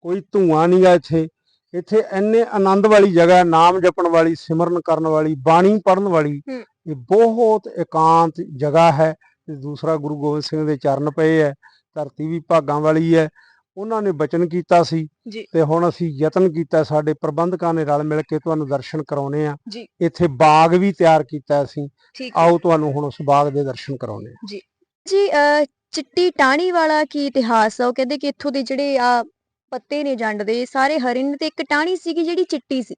Speaker 1: ਕੋਈ ਧੂਆਂ ਨਹੀਂਗਾ ਇੱਥੇ ਇੱਥੇ ਇੰਨੇ ਆਨੰਦ ਵਾਲੀ ਜਗ੍ਹਾ ਨਾਮ ਜਪਣ ਵਾਲੀ ਸਿਮਰਨ ਕਰਨ ਵਾਲੀ ਬਾਣੀ ਪੜਨ ਵਾਲੀ। ਇਹ ਬਹੁਤ ਇਕਾਂਤ ਜਗ੍ਹਾ ਹੈ। ਤੇ ਦੂਸਰਾ ਗੁਰੂ ਗੋਬਿੰਦ ਸਿੰਘ ਦੇ ਚਰਨ ਪਏ ਹੈ ਧਰਤੀ ਵੀ ਭਾਗਾਂ ਵਾਲੀ ਹੈ ਉਹਨਾਂ ਨੇ ਬਚਨ ਕੀਤਾ ਸੀ
Speaker 2: ਜੀ।
Speaker 1: ਤੇ ਹੁਣ ਅਸੀਂ ਯਤਨ ਕੀਤਾ ਸਾਡੇ ਪ੍ਰਬੰਧਕਾਂ ਨੇ ਰਲ ਮਿਲ ਕੇ ਤੁਹਾਨੂੰ ਦਰਸ਼ਨ ਕਰਾਉਣੇ ਆ।
Speaker 2: ਜੀ।
Speaker 1: ਇੱਥੇ ਬਾਗ ਵੀ ਤਿਆਰ ਕੀਤਾ ਅਸੀਂ। ਆਓ ਤੁਹਾਨੂੰ ਹੁਣ ਉਸ ਬਾਗ ਦੇ ਦਰਸ਼ਨ ਕਰਾਉਣੇ ਆ।
Speaker 2: ਜੀ। ਅਹ, ਚਿੱਟੀ ਟਾਹਣੀ ਵਾਲਾ ਕੀ ਇਤਿਹਾਸ ਆ? ਉਹ ਕਹਿੰਦੇ ਕਿ ਇੱਥੋਂ ਦੇ ਜਿਹੜੇ ਆ ਪੱਤੇ ਨੇ ਜੰਡ ਦੇ ਸਾਰੇ ਹਰੇ ਨੇ ਤੇ ਇੱਕ ਟਾਹਣੀ ਸੀਗੀ ਜਿਹੜੀ ਚਿੱਟੀ ਸੀ।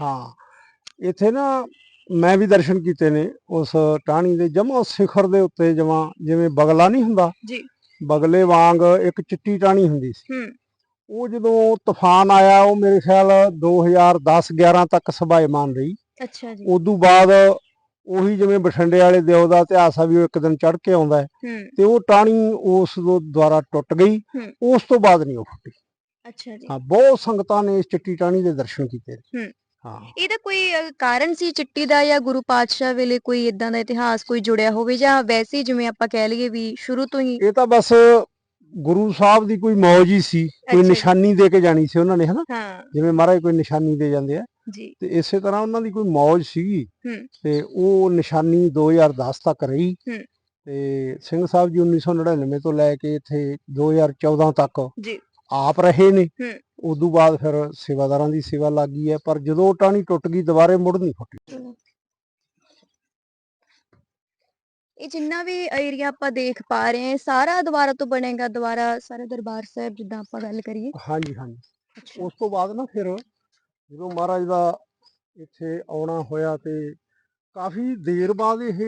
Speaker 1: ਹਾਂ ਇੱਥੇ ਨਾ ਮੈਂ ਵੀ ਦਰਸ਼ਨ ਕੀਤੇ ਨੇ ਉਸ ਟਾਹਣੀ ਦੇ ਜਮਾ ਸਿਖਰ ਦੇ ਉੱਤੇ ਜਮਾ ਜਿਵੇਂ ਬਗਲਾ ਨਹੀਂ ਹੁੰਦਾ
Speaker 2: ਜੀ।
Speaker 1: ਬਗਲੇ ਵਾਂਗ ਇੱਕ ਚਿੱਟੀ ਟਾਹਣੀ ਹੁੰਦੀ ਸੀ।
Speaker 2: ਹੂੰ।
Speaker 1: ਉਹ ਜਦੋਂ ਤੂਫਾਨ ਆਇਆ ਉਹ ਮੇਰੇ ਖਿਆਲ 2010-11 ਤੱਕ ਸਭਾਇਮਾਨ ਰਹੀ।
Speaker 2: ਅੱਛਾ ਜੀ।
Speaker 1: ਉਦੋਂ ਬਾਅਦ ਉਹੀ ਜਿਵੇਂ ਬਠਿੰਡੇ ਵਾਲੇ ਦਿਓ ਦਾ ਇਤਿਹਾਸ ਆ ਵੀ ਉਹ ਇੱਕ ਦਿਨ ਚੜ ਕੇ ਆਉਂਦਾ ਹੈ। ਤੇ ਉਹ ਟਾਹਣੀ ਉਸ ਦੁਆਰਾ ਟੁੱਟ ਗਈ। ਉਸ ਤੋਂ ਬਾਅਦ ਨਹੀਂ ਉਹ ਫੁੱਟੀ।
Speaker 2: ਅੱਛਾ ਜੀ
Speaker 1: ਹਾਂ ਬਹੁਤ ਸੰਗਤਾਂ ਨੇ ਇਸ ਚਿੱਟੀ ਟਾਹਣੀ ਦੇ ਦਰਸ਼ਨ ਕੀਤੇ।
Speaker 2: ਹੂੰ।
Speaker 1: ਹਾਂ
Speaker 2: ਇਹਦਾ ਕੋਈ ਅ, ਕਾਰਨ ਸੀ ਚਿੱਟੀ ਦਾ ਜਾਂ ਗੁਰੂ ਪਾਤਸ਼ਾਹ ਵੇਲੇ ਕੋਈ ਇਦਾਂ ਦਾ ਇਤਿਹਾਸ ਕੋਈ ਜੁੜਿਆ ਹੋਵੇ ਜਾਂ ਵੈਸੇ ਹੀ ਜਿਵੇਂ ਆਪਾਂ ਕਹਿ ਲਈਏ ਵੀ ਸ਼ੁਰੂ ਤੋਂ ਹੀ
Speaker 1: ਇਹ ਤਾਂ ਬਸ ਗੁਰੂ ਸਾਹਿਬ ਦੀ ਕੋਈ ਮੌਜ ਹੀ ਸੀ
Speaker 2: ਅੱਛਾ
Speaker 1: ਕੋਈ
Speaker 2: ਜੀ।
Speaker 1: ਨਿਸ਼ਾਨੀ ਦੇ ਕੇ ਜਾਣੀ ਸੀ ਉਹਨਾਂ ਨੇ ਹਨਾ
Speaker 2: ਹਾਂ
Speaker 1: ਜਿਵੇਂ ਮਹਾਰਾਜ ਕੋਈ ਨਿਸ਼ਾਨੀ ਦੇ ਜਾਂਦੇ ਆ
Speaker 2: ਜੀ
Speaker 1: ਤੇ ਇਸੇ ਤਰ੍ਹਾਂ ਉਹਨਾਂ ਦੀ ਕੋਈ ਮੌਜ ਸੀਗੀ
Speaker 2: ਹੂੰ।
Speaker 1: ਤੇ ਉਹ ਨਿਸ਼ਾਨੀ 2010 ਤੱਕ ਰਹੀ
Speaker 2: ਹੂੰ।
Speaker 1: ਤੇ ਸਿੰਘ ਸਾਹਿਬ ਜੀ 1999 ਤੋਂ ਲੈ ਕੇ ਇੱਥੇ 2014 ਤੱਕ
Speaker 2: ਜੀ
Speaker 1: ਆਪ ਰਹੇ ਨੇ। ਉਦੋਂ ਬਾਅਦ ਫਿਰ ਸੇਵਾਦਾਰਾਂ ਦੀ ਸੇਵਾ ਲੱਗੀ ਹੈ ਪਰ ਜਦੋਂ ਉਹ ਟਾਹਣੀ ਟੁੱਟ ਗਈ ਦੁਬਾਰੇ ਮੁੜ ਨਹੀਂ ਫੁੱਟੀ।
Speaker 2: ਇਹ ਜਿੰਨਾ ਵੀ ਏਰੀਆ ਆਪਾਂ ਦੇਖ ਪਾ ਰਹੇ ਹਾਂ ਸਾਰਾ ਦੁਬਾਰਾ ਤੋਂ ਬਣੇਗਾ ਦੁਬਾਰਾ ਸਾਰਾ ਦਰਬਾਰ ਸਾਹਿਬ ਜਿੱਦਾਂ ਆਪਾਂ ਗੱਲ ਕਰੀਏ।
Speaker 1: ਹਾਂਜੀ ਹਾਂਜੀ। ਉਸ ਤੋਂ ਬਾਅਦ ਨਾ ਫਿਰ ਜਦੋਂ ਮਹਾਰਾਜ ਦਾ ਇੱਥੇ ਆਉਣਾ ਹੋਇਆ ਤੇ ਕਾਫੀ ਦੇਰ ਬਾਅਦ ਇਹ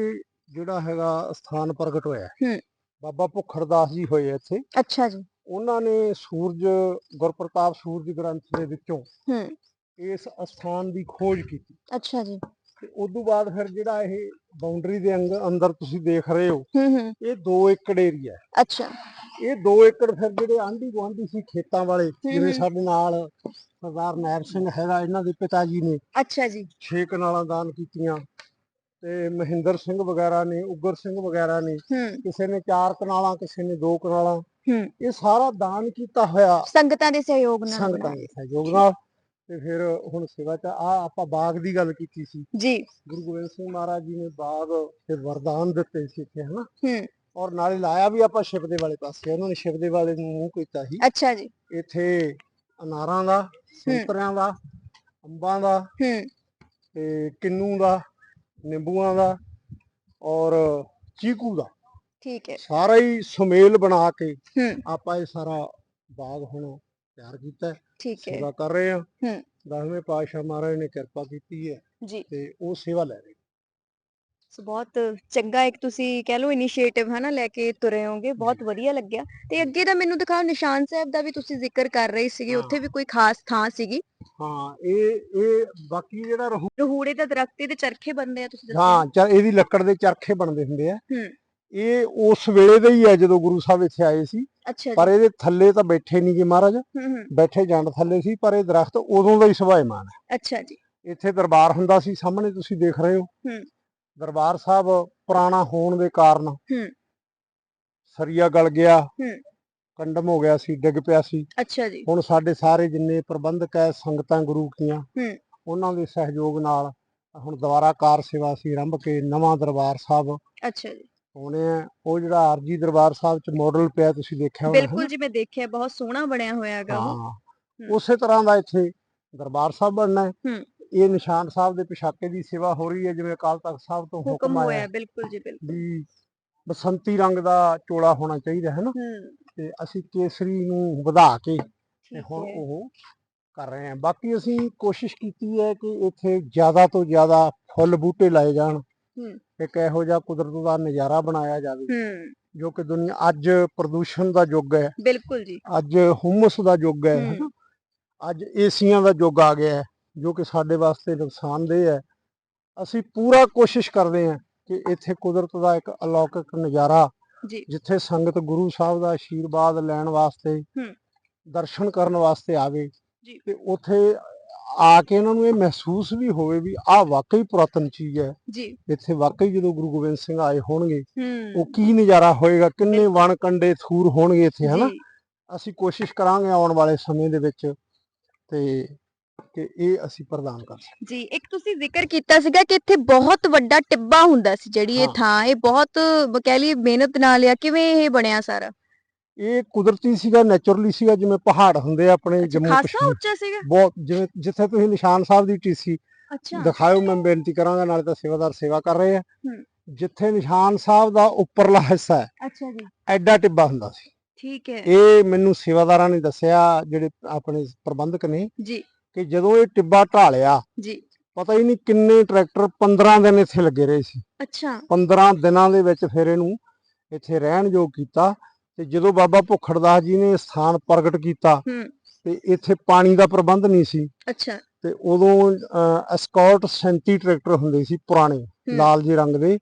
Speaker 1: ਜਿਹੜਾ ਹੈਗਾ ਸਥਾਨ ਪ੍ਰਗਟ ਹੋਇਆ।
Speaker 2: ਹੂੰ।
Speaker 1: ਬਾਬਾ ਭੁੱਖੜਦਾਸ ਜੀ ਹੋਏ ਇੱਥੇ।
Speaker 2: ਅੱਛਾ ਜੀ।
Speaker 1: ਉਹਨਾਂ ਨੇ ਸੂਰਜ ਗੁਰਪ੍ਰਤਾਪ ਸੂਰਜ ਗ੍ਰੰਥ ਦੇ ਵਿੱਚੋਂ
Speaker 2: ਹੂੰ।
Speaker 1: ਇਸ ਅਸਥਾਨ ਦੀ ਖੋਜ ਕੀਤੀ।
Speaker 2: ਅੱਛਾ ਜੀ।
Speaker 1: ਤੇ ਉਸ ਤੋਂ ਬਾਅਦ ਫਿਰ ਜਿਹੜਾ ਇਹ ਬਾਉਂਡਰੀ ਦੇ ਅੰਦਰ ਤੁਸੀਂ ਦੇਖ ਰਹੇ ਹੋ ਇਹ 2 ਏਕੜ ਏਰੀਆ ਹੈ।
Speaker 2: ਅੱਛਾ।
Speaker 1: ਇਹ 2 ਏਕੜ ਫਿਰ ਜਿਹੜੇ ਆਂਢੀ ਗੁਆਂਢੀ ਸੀ ਖੇਤਾਂ ਵਾਲੇ ਜਿਵੇਂ। ਸਾਡੇ ਨਾਲ ਸਰਦਾਰ ਨੈਬ ਸਿੰਘ ਹੈਗਾ ਇਹਨਾਂ ਦੇ ਪਿਤਾ ਜੀ ਨੇ
Speaker 2: ਅੱਛਾ ਜੀ।
Speaker 1: ਛੇ ਕਨਾਲਾਂ ਦਾਨ ਕੀਤੀਆਂ ਤੇ ਮਹਿੰਦਰ ਸਿੰਘ ਵਗੈਰਾ ਨੇ ਉਗਰ ਸਿੰਘ ਵਗੈਰਾ ਨੇ ਕਿਸੇ ਨੇ ਚਾਰ ਕਨਾਲਾਂ ਕਿਸੇ ਨੇ ਦੋ ਕਨਾਲਾਂ।
Speaker 2: ਹੂੰ।
Speaker 1: ਇਹ ਸਾਰਾ ਦਾਨ ਕੀਤਾ ਹੋਇਆ।
Speaker 2: ਸੰਗਤਾਂ ਦੇ ਸਹਿਯੋਗ ਨਾਲ
Speaker 1: ਸੰਗਤਾਂ। ਦੇ ਸਹਿਯੋਗ ਨਾਲ। ਤੇ ਫਿਰ ਹੁਣ ਸੇਵਾ ਚ ਆ ਆਪਾਂ ਬਾਗ ਦੀ ਗੱਲ ਕੀਤੀ ਸੀ।
Speaker 2: ਜੀ।
Speaker 1: ਗੁਰੂ ਗੋਬਿੰਦ ਸਿੰਘ ਮਹਾਰਾਜ ਜੀ ਨੇ ਬਾਗ ਤੇ ਵਰਦਾਨ ਦਿੱਤੇ ਸੀ ਇੱਥੇ ਹਨਾ?
Speaker 2: ਹੂੰ।
Speaker 1: ਔਰ ਨਾਲੇ ਲਾਇਆ ਵੀ ਆਪਾਂ ਸ਼ਿਵ ਦੇ ਵਾਲੇ ਪਾਸੇ। ਉਹਨਾਂ ਨੇ ਸ਼ਿਵ ਦੇ ਵਾਲੇ ਨੂੰ ਮੂੰਹ ਕੀਤਾ ਸੀ।
Speaker 2: ਅੱਛਾ ਜੀ।
Speaker 1: ਇੱਥੇ ਅਨਾਰਾਂ ਦਾ ਸੰਤਰਿਆਂ ਦਾ ਅੰਬਾਂ ਦਾ
Speaker 2: ਹੂੰ।
Speaker 1: ਤੇ ਕਿੰਨੂ ਦਾ ਨਿੰਬੂਆਂ ਦਾ ਔਰ ਚੀਕੂ ਦਾ।
Speaker 2: ਠੀਕ ਹੈ।
Speaker 1: ਸਾਰਾ ਹੀ ਸੁਮੇਲ ਬਣਾ ਕੇ ਆਪਾਂ ਇਹ ਸਾਰਾ ਬਾਗ ਹੁਣ ਤਿਆਰ ਕੀਤਾ
Speaker 2: ਠੀਕ ਹੈ।
Speaker 1: ਸੇਵਾ ਕਰ ਰਹੇ ਹਾਂ।
Speaker 2: ਹੂੰ।
Speaker 1: ਦਸਵੇਂ ਪਾਤਸ਼ਾਹ ਮਹਾਰਾਜ ਨੇ ਕਿਰਪਾ ਕੀਤੀ ਹੈ
Speaker 2: ਜੀ।
Speaker 1: ਤੇ ਉਹ ਸੇਵਾ ਲੈ ਰਹੇ।
Speaker 2: ਸੋ ਬਹੁਤ ਚੰਗਾ ਇੱਕ ਤੁਸੀਂ ਕਹਿ ਲਓ ਇਨੀਸ਼ੀਏਟਿਵ ਹਨਾ ਲੈ ਕੇ ਤੁਰੇ ਹੋਗੇ ਬਹੁਤ ਵਧੀਆ ਲੱਗਿਆ। ਤੇ ਅੱਗੇ ਦਾ ਮੈਨੂੰ ਦਿਖਾਓ ਨਿਸ਼ਾਨ ਸਾਹਿਬ ਦਾ ਵੀ ਤੁਸੀਂ ਜ਼ਿਕਰ ਕਰ ਰਹੇ ਸੀਗੇ ਉੱਥੇ ਵੀ ਕੋਈ ਖਾਸ ਥਾਂ ਸੀਗੀ?
Speaker 1: ਹਾਂ ਇਹ ਇਹ ਬਾਕੀ ਜਿਹੜਾ ਰਹੂ
Speaker 2: ਰਹੂੜੇ ਦਾ ਦਰਖਤ ਤੇ ਚਰਖੇ ਬੰਦੇ ਆ ਤੁਸੀਂ ਦੱਸਿਆ?
Speaker 1: ਹਾਂ ਚਾ ਇਹਦੀ ਲੱਕੜ ਦੇ ਚਰਖੇ ਬਣਦੇ ਹੁੰਦੇ ਆ।
Speaker 2: ਹੂੰ।
Speaker 1: ਇਹ ਉਸ ਵੇਲੇ ਦਾ ਹੀ ਹੈ ਜਦੋਂ ਗੁਰੂ ਸਾਹਿਬ ਇੱਥੇ ਆਏ ਸੀ।
Speaker 2: ਅੱਛਾ ਜੀ।
Speaker 1: ਪਰ ਇਹਦੇ ਥੱਲੇ ਤਾਂ ਬੈਠੇ ਨਹੀਂ ਗੇ ਮਹਾਰਾਜ ਬੈਠੇ ਜੰਡ ਥੱਲੇ ਸੀ ਪਰ ਇਹ ਦਰਖਤ ਉਦੋਂ ਦਾ ਹੀ ਸੁਭਾਇਮਾਨ ਹੈ।
Speaker 2: ਅੱਛਾ ਜੀ।
Speaker 1: ਇੱਥੇ ਦਰਬਾਰ ਹੁੰਦਾ ਸੀ ਸਾਹਮਣੇ ਤੁਸੀਂ ਦੇਖ ਰਹੇ ਹੋ। ਦਰਬਾਰ ਸਾਹਿਬ ਪੁਰਾਣਾ ਹੋਣ ਦੇ ਕਾਰਨ। ਸਰੀਆ ਗਲ ਗਿਆ। ਕੰਡਮ ਹੋ ਗਿਆ ਸੀ ਡਿੱਗ ਪਿਆ ਸੀ।
Speaker 2: ਅੱਛਾ ਜੀ।
Speaker 1: ਹੁਣ ਸਾਡੇ ਸਾਰੇ ਜਿੰਨੇ ਪ੍ਰਬੰਧਕ ਹੈ ਸੰਗਤਾਂ ਗੁਰੂ ਕੀਆਂ। ਉਹਨਾਂ ਦੇ ਸਹਿਯੋਗ ਨਾਲ ਹੁਣ ਦੁਬਾਰਾ ਕਾਰ ਸੇਵਾ ਸੀ ਆਰੰਭ ਕੇ ਨਵਾਂ ਦਰਬਾਰ ਸਾਹਿਬ
Speaker 2: ਅੱਛਾ ਜੀ।
Speaker 1: ਹੋਣੇ ਆ। ਉਹ ਜਿਹੜਾ ਆਰਜੀ ਦਰਬਾਰ ਸਾਹਿਬ ਚ ਮਾਡਲ ਪਿਆ ਤੁਸੀਂ ਦੇਖਿਆ ਹੋਣਾ
Speaker 2: ਬਿਲਕੁਲ ਜੀ ਮੈਂ ਦੇਖਿਆ ਬਹੁਤ ਸੋਹਣਾ ਬਣਿਆ ਹੋਇਆ ਹੈਗਾ ਉਹ।
Speaker 1: ਉਸੇ ਤਰ੍ਹਾਂ ਦਾ ਇੱਥੇ ਦਰਬਾਰ ਸਾਹਿਬ ਬਣਨਾ ਹੈ। ਇਹ ਨਿਸ਼ਾਨ ਸਾਹਿਬ ਦੇ ਪਿਛਾਕੇ ਦੀ ਸੇਵਾ ਹੋ ਰਹੀ ਹੈ ਜਿਵੇਂ ਅਕਾਲ ਤਖਤ ਸਾਹਿਬ ਤੋਂ
Speaker 2: ਹੁਕਮ
Speaker 1: ਆਇਆ
Speaker 2: ਬਿਲਕੁਲ ਜੀ ਬਿਲਕੁਲ।
Speaker 1: ਬਸੰਤੀ ਰੰਗ ਦਾ ਚੋਲਾ ਹੋਣਾ ਚਾਹੀਦਾ ਹੈ। ਨਾ ਤੇ ਅਸੀਂ ਕੇਸਰੀ ਨੂੰ ਵਧਾ ਕੇ ਤੇ ਹੁਣ ਉਹ ਕਰ ਰਹੇ ਹਾਂ। ਬਾਕੀ ਅਸੀਂ ਕੋਸ਼ਿਸ਼ ਕੀਤੀ ਹੈ ਕਿ ਇੱਥੇ ਜ਼ਿਆਦਾ ਤੋਂ ਜ਼ਿਆਦਾ ਫੁੱਲ ਬੂਟੇ ਲਾਏ ਜਾਣ।
Speaker 2: ਹੂੰ।
Speaker 1: ਇੱਕ ਇਹੋ ਜਿਹਾ ਕੁਦਰਤ ਦਾ ਨਜ਼ਾਰਾ ਬਣਾਇਆ ਜਾਵੇ
Speaker 2: ਹੂੰ
Speaker 1: ਜੋ ਕਿ ਦੁਨੀਆ ਅੱਜ ਪ੍ਰਦੂਸ਼ਣ ਦਾ ਯੁੱਗ ਹੈ
Speaker 2: ਬਿਲਕੁਲ ਜੀ
Speaker 1: ਅੱਜ ਹੁਮਸ ਦਾ ਯੁੱਗ ਹੈ। ਹਨਾ ਅੱਜ ਏਸੀਆਂ ਦਾ ਯੁੱਗ ਆ ਗਿਆ ਹੈ ਜੋ ਕਿ ਸਾਡੇ ਵਾਸਤੇ ਨੁਕਸਾਨਦੇਹ ਹੈ ਅਸੀਂ ਪੂਰਾ ਕੋਸ਼ਿਸ਼ ਕਰਦੇ ਹਾਂ ਕਿ ਇੱਥੇ ਕੁਦਰਤ ਦਾ ਇੱਕ ਅਲੌਕਿਕ ਨਜ਼ਾਰਾ
Speaker 2: ਜੀ
Speaker 1: ਜਿੱਥੇ ਸੰਗਤ ਗੁਰੂ ਸਾਹਿਬ ਦਾ ਆਸ਼ੀਰਵਾਦ ਲੈਣ ਵਾਸਤੇ। ਦਰਸ਼ਨ ਕਰਨ ਵਾਸਤੇ ਆਵੇ। ਤੇ ਉੱਥੇ ਆ ਕੇ ਇਹਨਾਂ ਨੂੰ ਇਹ ਮਹਿਸੂਸ ਵੀ ਹੋਵੇ ਵੀ ਆਹ ਵਾਕਈ ਪੁਰਾਤਨ ਚੀਜ਼ ਹੈ।
Speaker 2: ਜੀ।
Speaker 1: ਇੱਥੇ ਵਾਕਈ ਜਦੋਂ ਗੁਰੂ ਗੋਬਿੰਦ ਸਿੰਘ ਆਏ ਹੋਣਗੇ ਉਹ ਕੀ ਨਜ਼ਾਰਾ ਹੋਏਗਾ ਕਿੰਨੇ ਵਣ ਕੰਡੇ ਥੂਰ ਹੋਣਗੇ ਇੱਥੇ ਹਨਾ? ਅਸੀਂ ਕੋਸ਼ਿਸ਼ ਕਰਾਂਗੇ ਆਉਣ ਵਾਲੇ ਸਮੇਂ ਦੇ ਵਿੱਚ ਤੇ ਕਿ ਇਹ ਅਸੀਂ ਪ੍ਰਦਾਨ ਕਰ ਸਕੀਏ।
Speaker 2: ਜੀ ਇੱਕ ਤੁਸੀਂ ਜ਼ਿਕਰ ਕੀਤਾ ਸੀਗਾ ਕਿ ਇੱਥੇ ਬਹੁਤ ਵੱਡਾ ਟਿੱਬਾ ਹੁੰਦਾ ਸੀ ਜਿਹੜੀ ਇਹ। ਥਾਂ ਇਹ ਬਹੁਤ ਕਹਿ ਲਈਏ ਮਿਹਨਤ ਨਾਲ ਆ ਕਿਵੇਂ ਇਹ ਬਣਿਆ ਸਾਰਾ?
Speaker 1: ਇਹ ਕੁਦਰਤੀ ਸੀਗਾ ਨੇਚਰਲੀ ਸੀਗਾ ਜਿਵੇਂ ਪਹਾੜ ਹੁੰਦੇ ਆ ਆਪਣੇ ਜੰਮੂ ਕਸ਼ਮੀਰ।
Speaker 2: ਉੱਚਾ ਸੀਗਾ?
Speaker 1: ਬਹੁਤ ਜਿਵੇਂ ਜਿੱਥੇ ਤੁਸੀਂ ਨਿਸ਼ਾਨ ਸਾਹਿਬ ਦੀ ਟੀਸੀ
Speaker 2: ਅੱਛਾ।
Speaker 1: ਦਿਖਾਇਓ ਮੈਂ ਬੇਨਤੀ ਕਰਾਂਗਾ ਨਾਲੇ ਤਾਂ ਸੇਵਾਦਾਰ ਸੇਵਾ ਕਰ ਰਹੇ ਆ। ਜਿੱਥੇ ਨਿਸ਼ਾਨ ਸਾਹਿਬ ਦਾ ਉੱਪਰਲਾ ਹਿੱਸਾ ਹੈ
Speaker 2: ਅੱਛਾ ਜੀ।
Speaker 1: ਐਡਾ ਟਿੱਬਾ ਹੁੰਦਾ ਸੀ।
Speaker 2: ਠੀਕ ਹੈ।
Speaker 1: ਇਹ ਮੈਨੂੰ ਸੇਵਾਦਾਰਾਂ ਨੇ ਦੱਸਿਆ ਜਿਹੜੇ ਆਪਣੇ ਪ੍ਰਬੰਧਕ ਨੇ
Speaker 2: ਜੀ।
Speaker 1: ਕਿ ਜਦੋਂ ਇਹ ਟਿੱਬਾ ਢਾਲਿਆ
Speaker 2: ਜੀ।
Speaker 1: ਪਤਾ ਹੀ ਨਹੀਂ ਕਿੰਨੇ ਟਰੈਕਟਰ 15 ਦਿਨ ਇੱਥੇ ਲੱਗੇ ਰਹੇ ਸੀ।
Speaker 2: ਅੱਛਾ।
Speaker 1: 15 ਦਿਨਾਂ ਦੇ ਵਿੱਚ ਫਿਰ ਇਹਨੂੰ ਇੱਥੇ ਰਹਿਣ ਯੋਗ ਕੀਤਾ। ਤੇ ਜਦੋਂ ਬਾਬਾ ਭੁੱਖੜਦਾਸ ਜੀ ਨੇ ਸਥਾਨ ਪ੍ਰਗਟ ਕੀਤਾ ਤੇ ਇੱਥੇ ਪਾਣੀ ਦਾ ਪ੍ਰਬੰਧ ਨਹੀਂ ਸੀ।
Speaker 2: ਅੱਛਾ।
Speaker 1: ਤੇ ਉਦੋਂ ਐਸਕੌਰਟ 37 ਟਰੈਕਟਰ ਹੁੰਦੇ ਸੀ ਪੁਰਾਣੇ। ਲਾਲ ਜਿਹੇ ਰੰਗ ਦੇ।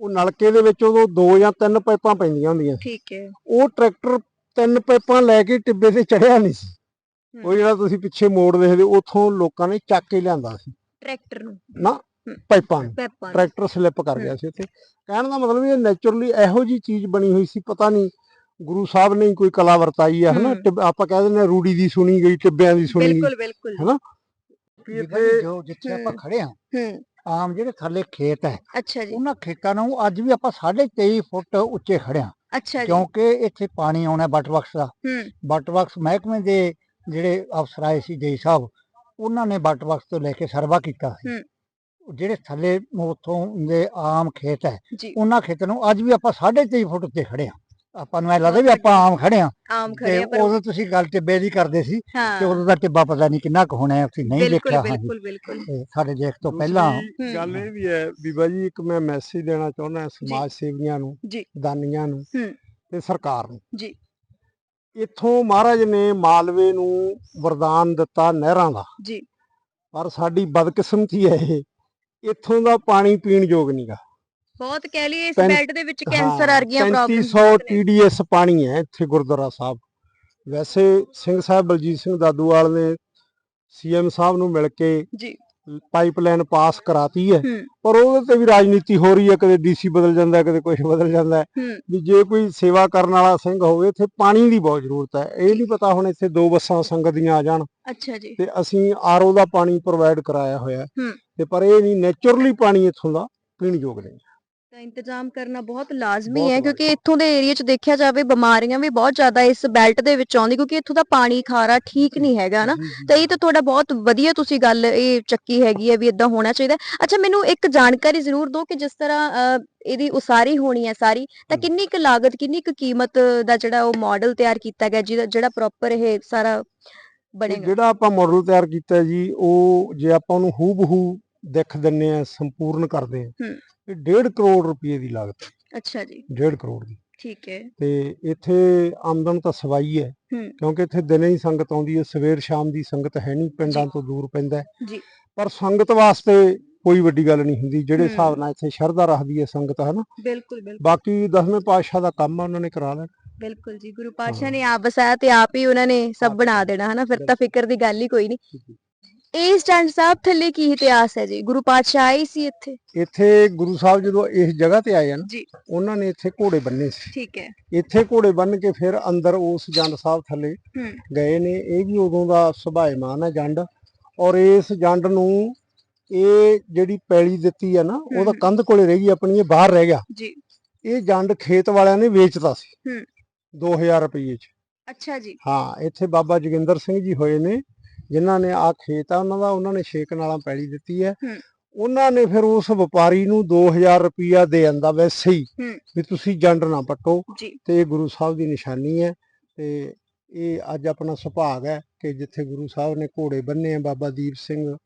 Speaker 1: ਉਹ ਨਲਕੇ ਦੇ ਵਿੱਚ ਉਦੋਂ ਦੋ ਜਾਂ ਤਿੰਨ ਪਾਈਪਾਂ ਪੈਂਦੀਆਂ ਹੁੰਦੀਆਂ।
Speaker 2: ਠੀਕ ਹੈ
Speaker 1: ਉਹ ਟਰੈਕਟਰ ਤਿੰਨ ਪਾਈਪਾਂ ਲੈ ਕੇ ਟਿੱਬੇ ਤੇ ਚੜਿਆ ਨਹੀਂ ਸੀ। ਉਹ ਜਿਹੜਾ ਤੁਸੀਂ ਪਿੱਛੇ ਮੋੜ ਦੇਖਦੇ ਉੱਥੋਂ ਲੋਕਾਂ ਨੇ ਚੱਕ ਕੇ ਲਿਆਂਦਾ ਸੀ।
Speaker 2: ਟਰੈਕਟਰ ਨੂੰ।
Speaker 1: ਨਾ ਪਾਈਪਾਂ। ਟਰੈਕਟਰ ਸਲਿੱਪ ਕਰ ਗਿਆ ਸੀ ਉੱਥੇ। ਕਹਿਣ ਦਾ ਮਤਲਬ ਇਹ ਨੇਚਰਲੀ ਇਹੋ ਜੀ ਚੀਜ਼ ਬਣੀ ਹੋਈ ਸੀ ਪਤਾ ਨਹੀਂ ਗੁਰੂ ਸਾਹਿਬ ਨੇ ਹੀ ਕੋਈ ਕਲਾ ਵਰਤਾਈ ਆ ਹਨਾ? ਆਪਾਂ ਕਹਿ ਦਿੰਦੇ ਆ ਰੂੜੀ ਦੀ ਸੁਣੀ ਗਈ ਟਿੱਬਿਆਂ ਦੀ ਸੁਣੀ ਗਈ
Speaker 2: ਬਿਲਕੁਲ ਬਿਲਕੁਲ।
Speaker 1: ਹਨਾ?
Speaker 4: ਜੀ, ਜਿੱਥੇ। ਆਪਾਂ ਖੜੇ ਆ ਆਮ ਜਿਹੜੇ ਥੱਲੇ ਖੇਤ ਹੈ
Speaker 2: ਅੱਛਾ ਜੀ।
Speaker 4: ਉਹਨਾਂ ਖੇਤਾਂ ਨੂੰ ਅੱਜ ਵੀ ਆਪਾਂ 23.5 ਫੁੱਟ ਉੱਚੇ ਖੜੇ ਆ
Speaker 2: ਅੱਛਾ ਜੀ।
Speaker 4: ਕਿਉਂਕਿ ਇੱਥੇ ਪਾਣੀ ਆਉਣਾ ਬਟਵਕਸ ਦਾ। ਬਟਵਕਸ ਮਹਿਕਮੇ ਦੇ ਜਿਹੜੇ ਅਫਸਰ ਆਏ ਸੀ ਜੈ ਸਾਹਿਬ ਉਹਨਾਂ ਨੇ ਬਟਵਕਸ ਤੋਂ ਲੈ ਕੇ ਸਰਵਾ ਕੀਤਾ। ਸੀ। ਜਿਹੜੇ ਥੱਲੇ ਉੱਥੋਂ ਦੇ ਆਮ ਖੇਤ ਹੈ ਉਹਨਾਂ ਖੇਤਾਂ ਨੂੰ ਅੱਜ ਵੀ ਆਪਾਂ 23.5 ਫੁੱਟ ਉੱਤੇ ਖੜੇ ਆ ਆਪਾਂ ਨੂੰ ਐ ਲੱਗਦਾ ਵੀ ਆਪਾਂ ਆਮ ਖੜੇ ਆ।
Speaker 2: ਆਮ ਖੜੇ ਆ ਪਰ
Speaker 4: ਉਦੋਂ ਤੁਸੀਂ ਗੱਲ ਟਿੱਬੇ ਦੀ ਕਰਦੇ ਸੀ ਤੇ ਉਦੋਂ ਦਾ ਟਿੱਬਾ ਪਤਾ ਨਹੀਂ ਕਿੰਨਾ ਕੁ ਹੋਣਾ ਹੈ ਅਸੀਂ ਨਹੀਂ ਦੇਖਿਆ
Speaker 2: ਬਿਲਕੁਲ
Speaker 4: ਸਾਡੇ ਦੇਖ ਤੋਂ ਪਹਿਲਾਂ।
Speaker 1: ਗੱਲ ਇਹ ਵੀ ਹੈ ਬੀਬਾ ਜੀ ਇੱਕ ਮੈਂ ਮੈਸੇਜ ਦੇਣਾ ਚਾਹੁੰਦਾ ਸਮਾਜ ਸੇਵੀਆਂ ਨੂੰ। ਦਾਨੀਆਂ ਨੂੰ। ਤੇ ਸਰਕਾਰ ਨੂੰ।
Speaker 2: ਜੀ।
Speaker 1: ਇੱਥੋਂ ਮਹਾਰਾਜ ਨੇ ਮਾਲਵੇ ਨੂੰ ਵਰਦਾਨ ਦਿੱਤਾ ਨਹਿਰਾਂ ਦਾ।
Speaker 2: ਜੀ।
Speaker 1: ਪਰ ਸਾਡੀ ਬਦਕਿਸਮਤੀ ਹੈ ਇਹ ਇੱਥੋਂ ਦਾ ਪਾਣੀ ਪੀਣ ਯੋਗ ਨਹੀਂਗਾ
Speaker 2: ਬਹੁਤ ਕਹਿ ਲਈਏ ਇਸ
Speaker 1: ਪੈਂ-
Speaker 2: ਬੈਲਟ ਦੇ ਵਿੱਚ ਕੈਂਸਰ ਵਰਗੀਆਂ ਪ੍ਰੋਬਲਮਸ
Speaker 1: 3500 TDS ਪਾਣੀ ਹੈ ਇੱਥੇ ਗੁਰਦੁਆਰਾ ਸਾਹਿਬ। ਵੈਸੇ ਸਿੰਘ ਸਾਹਿਬ ਬਲਜੀਤ ਸਿੰਘ ਦਾਦੂਵਾਲ ਨੇ ਸੀਐਮ ਸਾਹਿਬ ਨੂੰ ਮਿਲ ਕੇ
Speaker 2: ਜੀ।
Speaker 1: ਪਾਈਪਲਾਈਨ ਪਾਸ ਕਰਾਤੀ ਹੈ।
Speaker 2: ਹੂੰ।
Speaker 1: ਪਰ ਉਹਦੇ ਤੇ ਵੀ ਰਾਜਨੀਤੀ ਹੋ ਰਹੀ ਹੈ ਕਦੇ ਡੀਸੀ ਬਦਲ ਜਾਂਦਾ ਹੈ, ਕਦੇ ਕੁਝ ਬਦਲ ਜਾਂਦਾ ਹੈ।
Speaker 2: ਹੂੰ।
Speaker 1: ਵੀ ਜੇ ਕੋਈ ਸੇਵਾ ਕਰਨ ਵਾਲਾ ਸਿੰਘ ਹੋਵੇ ਇੱਥੇ ਪਾਣੀ ਦੀ ਬਹੁਤ ਜ਼ਰੂਰਤ ਹੈ। ਇਹ ਨਹੀਂ ਪਤਾ ਹੁਣ ਇੱਥੇ ਦੋ ਬੱਸਾਂ ਸੰਗਤ ਦੀਆਂ ਆ ਜਾਣ।
Speaker 2: ਅੱਛਾ ਜੀ।
Speaker 1: ਤੇ ਅਸੀਂ ਆਰਓ ਦਾ ਪਾਣੀ ਪ੍ਰੋਵਾਈਡ ਕਰਾਇਆ ਹੋਇਆ ਹੈ।
Speaker 2: ਹੂੰ।
Speaker 1: ਤੇ ਪਰ ਇਹ ਨਹੀਂ ਨੇਚਰਲੀ ਪਾਣੀ ਇੱਥੋਂ ਦਾ ਪੀਣ ਯੋਗ ਨਹੀਂ।
Speaker 2: ਤਾਂ ਇੰਤਜ਼ਾਮ ਕਰਨਾ ਬਹੁਤ ਲਾਜ਼ਮੀ ਹੈ ਕਿਉਂਕਿ ਇੱਥੋਂ ਦੇ ਏਰੀਆ 'ਚ ਦੇਖਿਆ ਜਾਵੇ ਬਿਮਾਰੀਆਂ ਵੀ ਬਹੁਤ ਜ਼ਿਆਦਾ ਇਸ ਬੈਲਟ ਦੇ ਵਿੱਚ ਆਉਂਦੀ ਕਿਉਂਕਿ ਇੱਥੋਂ ਦਾ ਪਾਣੀ ਖਾਰਾ ਠੀਕ ਨਹੀਂ ਹੈਗਾ ਨਾ। ਤਾਂ ਇਹ ਤਾਂ ਤੁਹਾਡਾ ਬਹੁਤ ਵਧੀਆ ਤੁਸੀਂ ਗੱਲ ਇਹ ਚੱਕੀ ਹੈਗੀ ਹੈ ਵੀ ਇਦਾਂ ਹੋਣਾ ਚਾਹੀਦਾ। ਅੱਛਾ ਮੈਨੂੰ ਇੱਕ ਜਾਣਕਾਰੀ ਜ਼ਰੂਰ ਦਿਓ ਕਿ ਜਿਸ ਤਰ੍ਹਾਂ ਅਹ, ਇਹਦੀ ਉਸਾਰੀ ਹੋਣੀ ਹੈ ਸਾਰੀ ਤਾਂ। ਕਿੰਨੀ ਕੁ ਲਾਗਤ ਕਿੰਨੀ ਕੁ ਕੀਮਤ ਦਾ ਜਿਹੜਾ ਉਹ ਮਾਡਲ ਤਿਆਰ ਕੀਤਾ ਗਿਆ ਜਿਹਦਾ ਜਿਹੜਾ ਪ੍ਰੋਪਰ ਇਹ ਸਾਰਾ ਬਣੇਗਾ
Speaker 1: ਜਿਹੜਾ ਆਪਾਂ ਮਾਡਲ ਤਿਆਰ ਕੀਤਾ ਜੀ ਉਹ ਜੇ ਆਪਾਂ ਉਹਨੂੰ ਹੂਬਹੂ ਦਿਖ ਦਿੰਨੇ ਆ ਸੰਪੂਰਨ ਕਰਦੇ ਆ
Speaker 2: ਹੂੰ।
Speaker 1: ਇਹ 1.5 ਕਰੋੜ ਰੁਪਏ ਦੀ ਲਾਗਤ ਹੈ
Speaker 2: ਅੱਛਾ ਜੀ
Speaker 1: 1.5 ਕਰੋੜ ਦੀ
Speaker 2: ਠੀਕ ਹੈ
Speaker 1: ਤੇ ਇੱਥੇ ਆਮਦਨ ਤਾਂ ਸਵਾਈ ਹੈ। ਕਿਉਂਕਿ ਇੱਥੇ ਦਿਨੇ ਹੀ ਸੰਗਤ ਆਉਂਦੀ ਹੈ ਸਵੇਰ ਸ਼ਾਮ ਦੀ ਸੰਗਤ ਹੈ ਨਹੀਂ ਪਿੰਡਾਂ। ਤੋਂ ਦੂਰ ਪੈਂਦਾ।
Speaker 2: ਜੀ।
Speaker 1: ਪਰ ਸੰਗਤ ਵਾਸਤੇ ਕੋਈ ਵੱਡੀ ਗੱਲ ਨਹੀਂ ਹੁੰਦੀ ਜਿਹੜੇ। ਹਿਸਾਬ ਨਾਲ ਇੱਥੇ ਸ਼ਰਧਾ ਰੱਖਦੀ ਹੈ ਸੰਗਤ ਹਨਾ
Speaker 2: ਬਿਲਕੁਲ ਬਿਲਕੁਲ
Speaker 1: ਬਾਕੀ ਦਸਵੇਂ ਪਾਤਸ਼ਾਹ ਦਾ ਕੰਮ ਆ ਉਹਨਾਂ ਨੇ ਕਰਾ ਲੈਣਾ
Speaker 2: ਬਿਲਕੁਲ ਜੀ ਗੁਰੂ ਪਾਤਸ਼ਾਹ ਨੇ ਆਪ ਵਸਾਇਆ ਤੇ ਆਪ ਹੀ ਉਹਨਾਂ ਨੇ ਸਭ ਬਣਾ ਦੇਣਾ ਹਨਾ ਫਿਰ ਤਾਂ ਫਿਕਰ ਦੀ ਗੱਲ ਹੀ ਕੋਈ ਨਹੀਂ। ਇਹ ਸਟੈਂਡ ਸਾਹਿਬ ਥੱਲੇ ਕੀ ਇਤਿਹਾਸ ਹੈ ਜੀ? ਗੁਰੂ ਪਾਤਸ਼ਾਹ ਆਏ ਸੀ ਇੱਥੇ?
Speaker 1: ਇੱਥੇ ਗੁਰੂ ਸਾਹਿਬ ਜਦੋਂ ਇਸ ਜਗ੍ਹਾ ਤੇ ਆਏ ਹਨ
Speaker 2: ਜੀ।
Speaker 1: ਉਹਨਾਂ ਨੇ ਇੱਥੇ ਘੋੜੇ ਬੰਨੇ ਸੀ।
Speaker 2: ਠੀਕ ਹੈ।
Speaker 1: ਇੱਥੇ ਘੋੜੇ ਬੰਨ ਕੇ ਫਿਰ ਅੰਦਰ ਉਸ ਜੰਡ ਸਾਹਿਬ ਥੱਲੇ
Speaker 2: ਹੂੰ।
Speaker 1: ਗਏ ਨੇ। ਇਹ ਵੀ ਉਦੋਂ ਦਾ ਸੁਭਾਏਮਾਨ ਹੈ ਜੰਡ। ਔਰ ਇਸ ਜੰਡ ਨੂੰ ਇਹ ਜਿਹੜੀ ਪੈਲੀ ਦਿੱਤੀ ਹੈ ਨਾ ਉਹਦਾ। ਕੰਧ ਕੋਲੇ ਰਹਿ ਗਈ ਆਪਣੀ ਇਹ ਬਾਹਰ ਰਹਿ ਗਿਆ।
Speaker 2: ਜੀ।
Speaker 1: ਇਹ ਜੰਡ ਖੇਤ ਵਾਲਿਆਂ ਨੇ ਵੇਚਤਾ ਸੀ।
Speaker 2: ਹੂੰ।
Speaker 1: 2000 ਰੁਪਏ ਚ।
Speaker 2: ਅੱਛਾ ਜੀ।
Speaker 1: ਹਾਂ ਇੱਥੇ ਬਾਬਾ ਜੋਗਿੰਦਰ ਸਿੰਘ ਜੀ ਹੋਏ ਨੇ। ਜਿਨ੍ਹਾਂ ਨੇ ਆ ਖੇਤ ਆ ਉਹਨਾਂ ਦਾ ਉਹਨਾਂ ਨੇ ਛੇ ਕਨਾਲਾਂ ਪੈਲੀ ਦਿੱਤੀ ਹੈ। ਉਹਨਾਂ ਨੇ ਫਿਰ ਉਸ ਵਪਾਰੀ ਨੂੰ 2000 ਰੁਪਇਆ ਦੇ ਆਂਦਾ ਵੈਸੇ ਹੀ। ਵੀ ਤੁਸੀਂ ਜੰਡ ਨਾ ਪੱਟੋ ਤੇ ਇਹ ਗੁਰੂ ਸਾਹਿਬ ਦੀ ਨਿਸ਼ਾਨੀ ਹੈ ਤੇ ਇਹ ਅੱਜ ਆਪਣਾ ਸੁਭਾਗ ਹੈ ਕਿ ਜਿੱਥੇ ਗੁਰੂ ਸਾਹਿਬ ਨੇ ਘੋੜੇ ਬੰਨੇ ਆ ਬਾਬਾ ਦੀਪ ਸਿੰਘ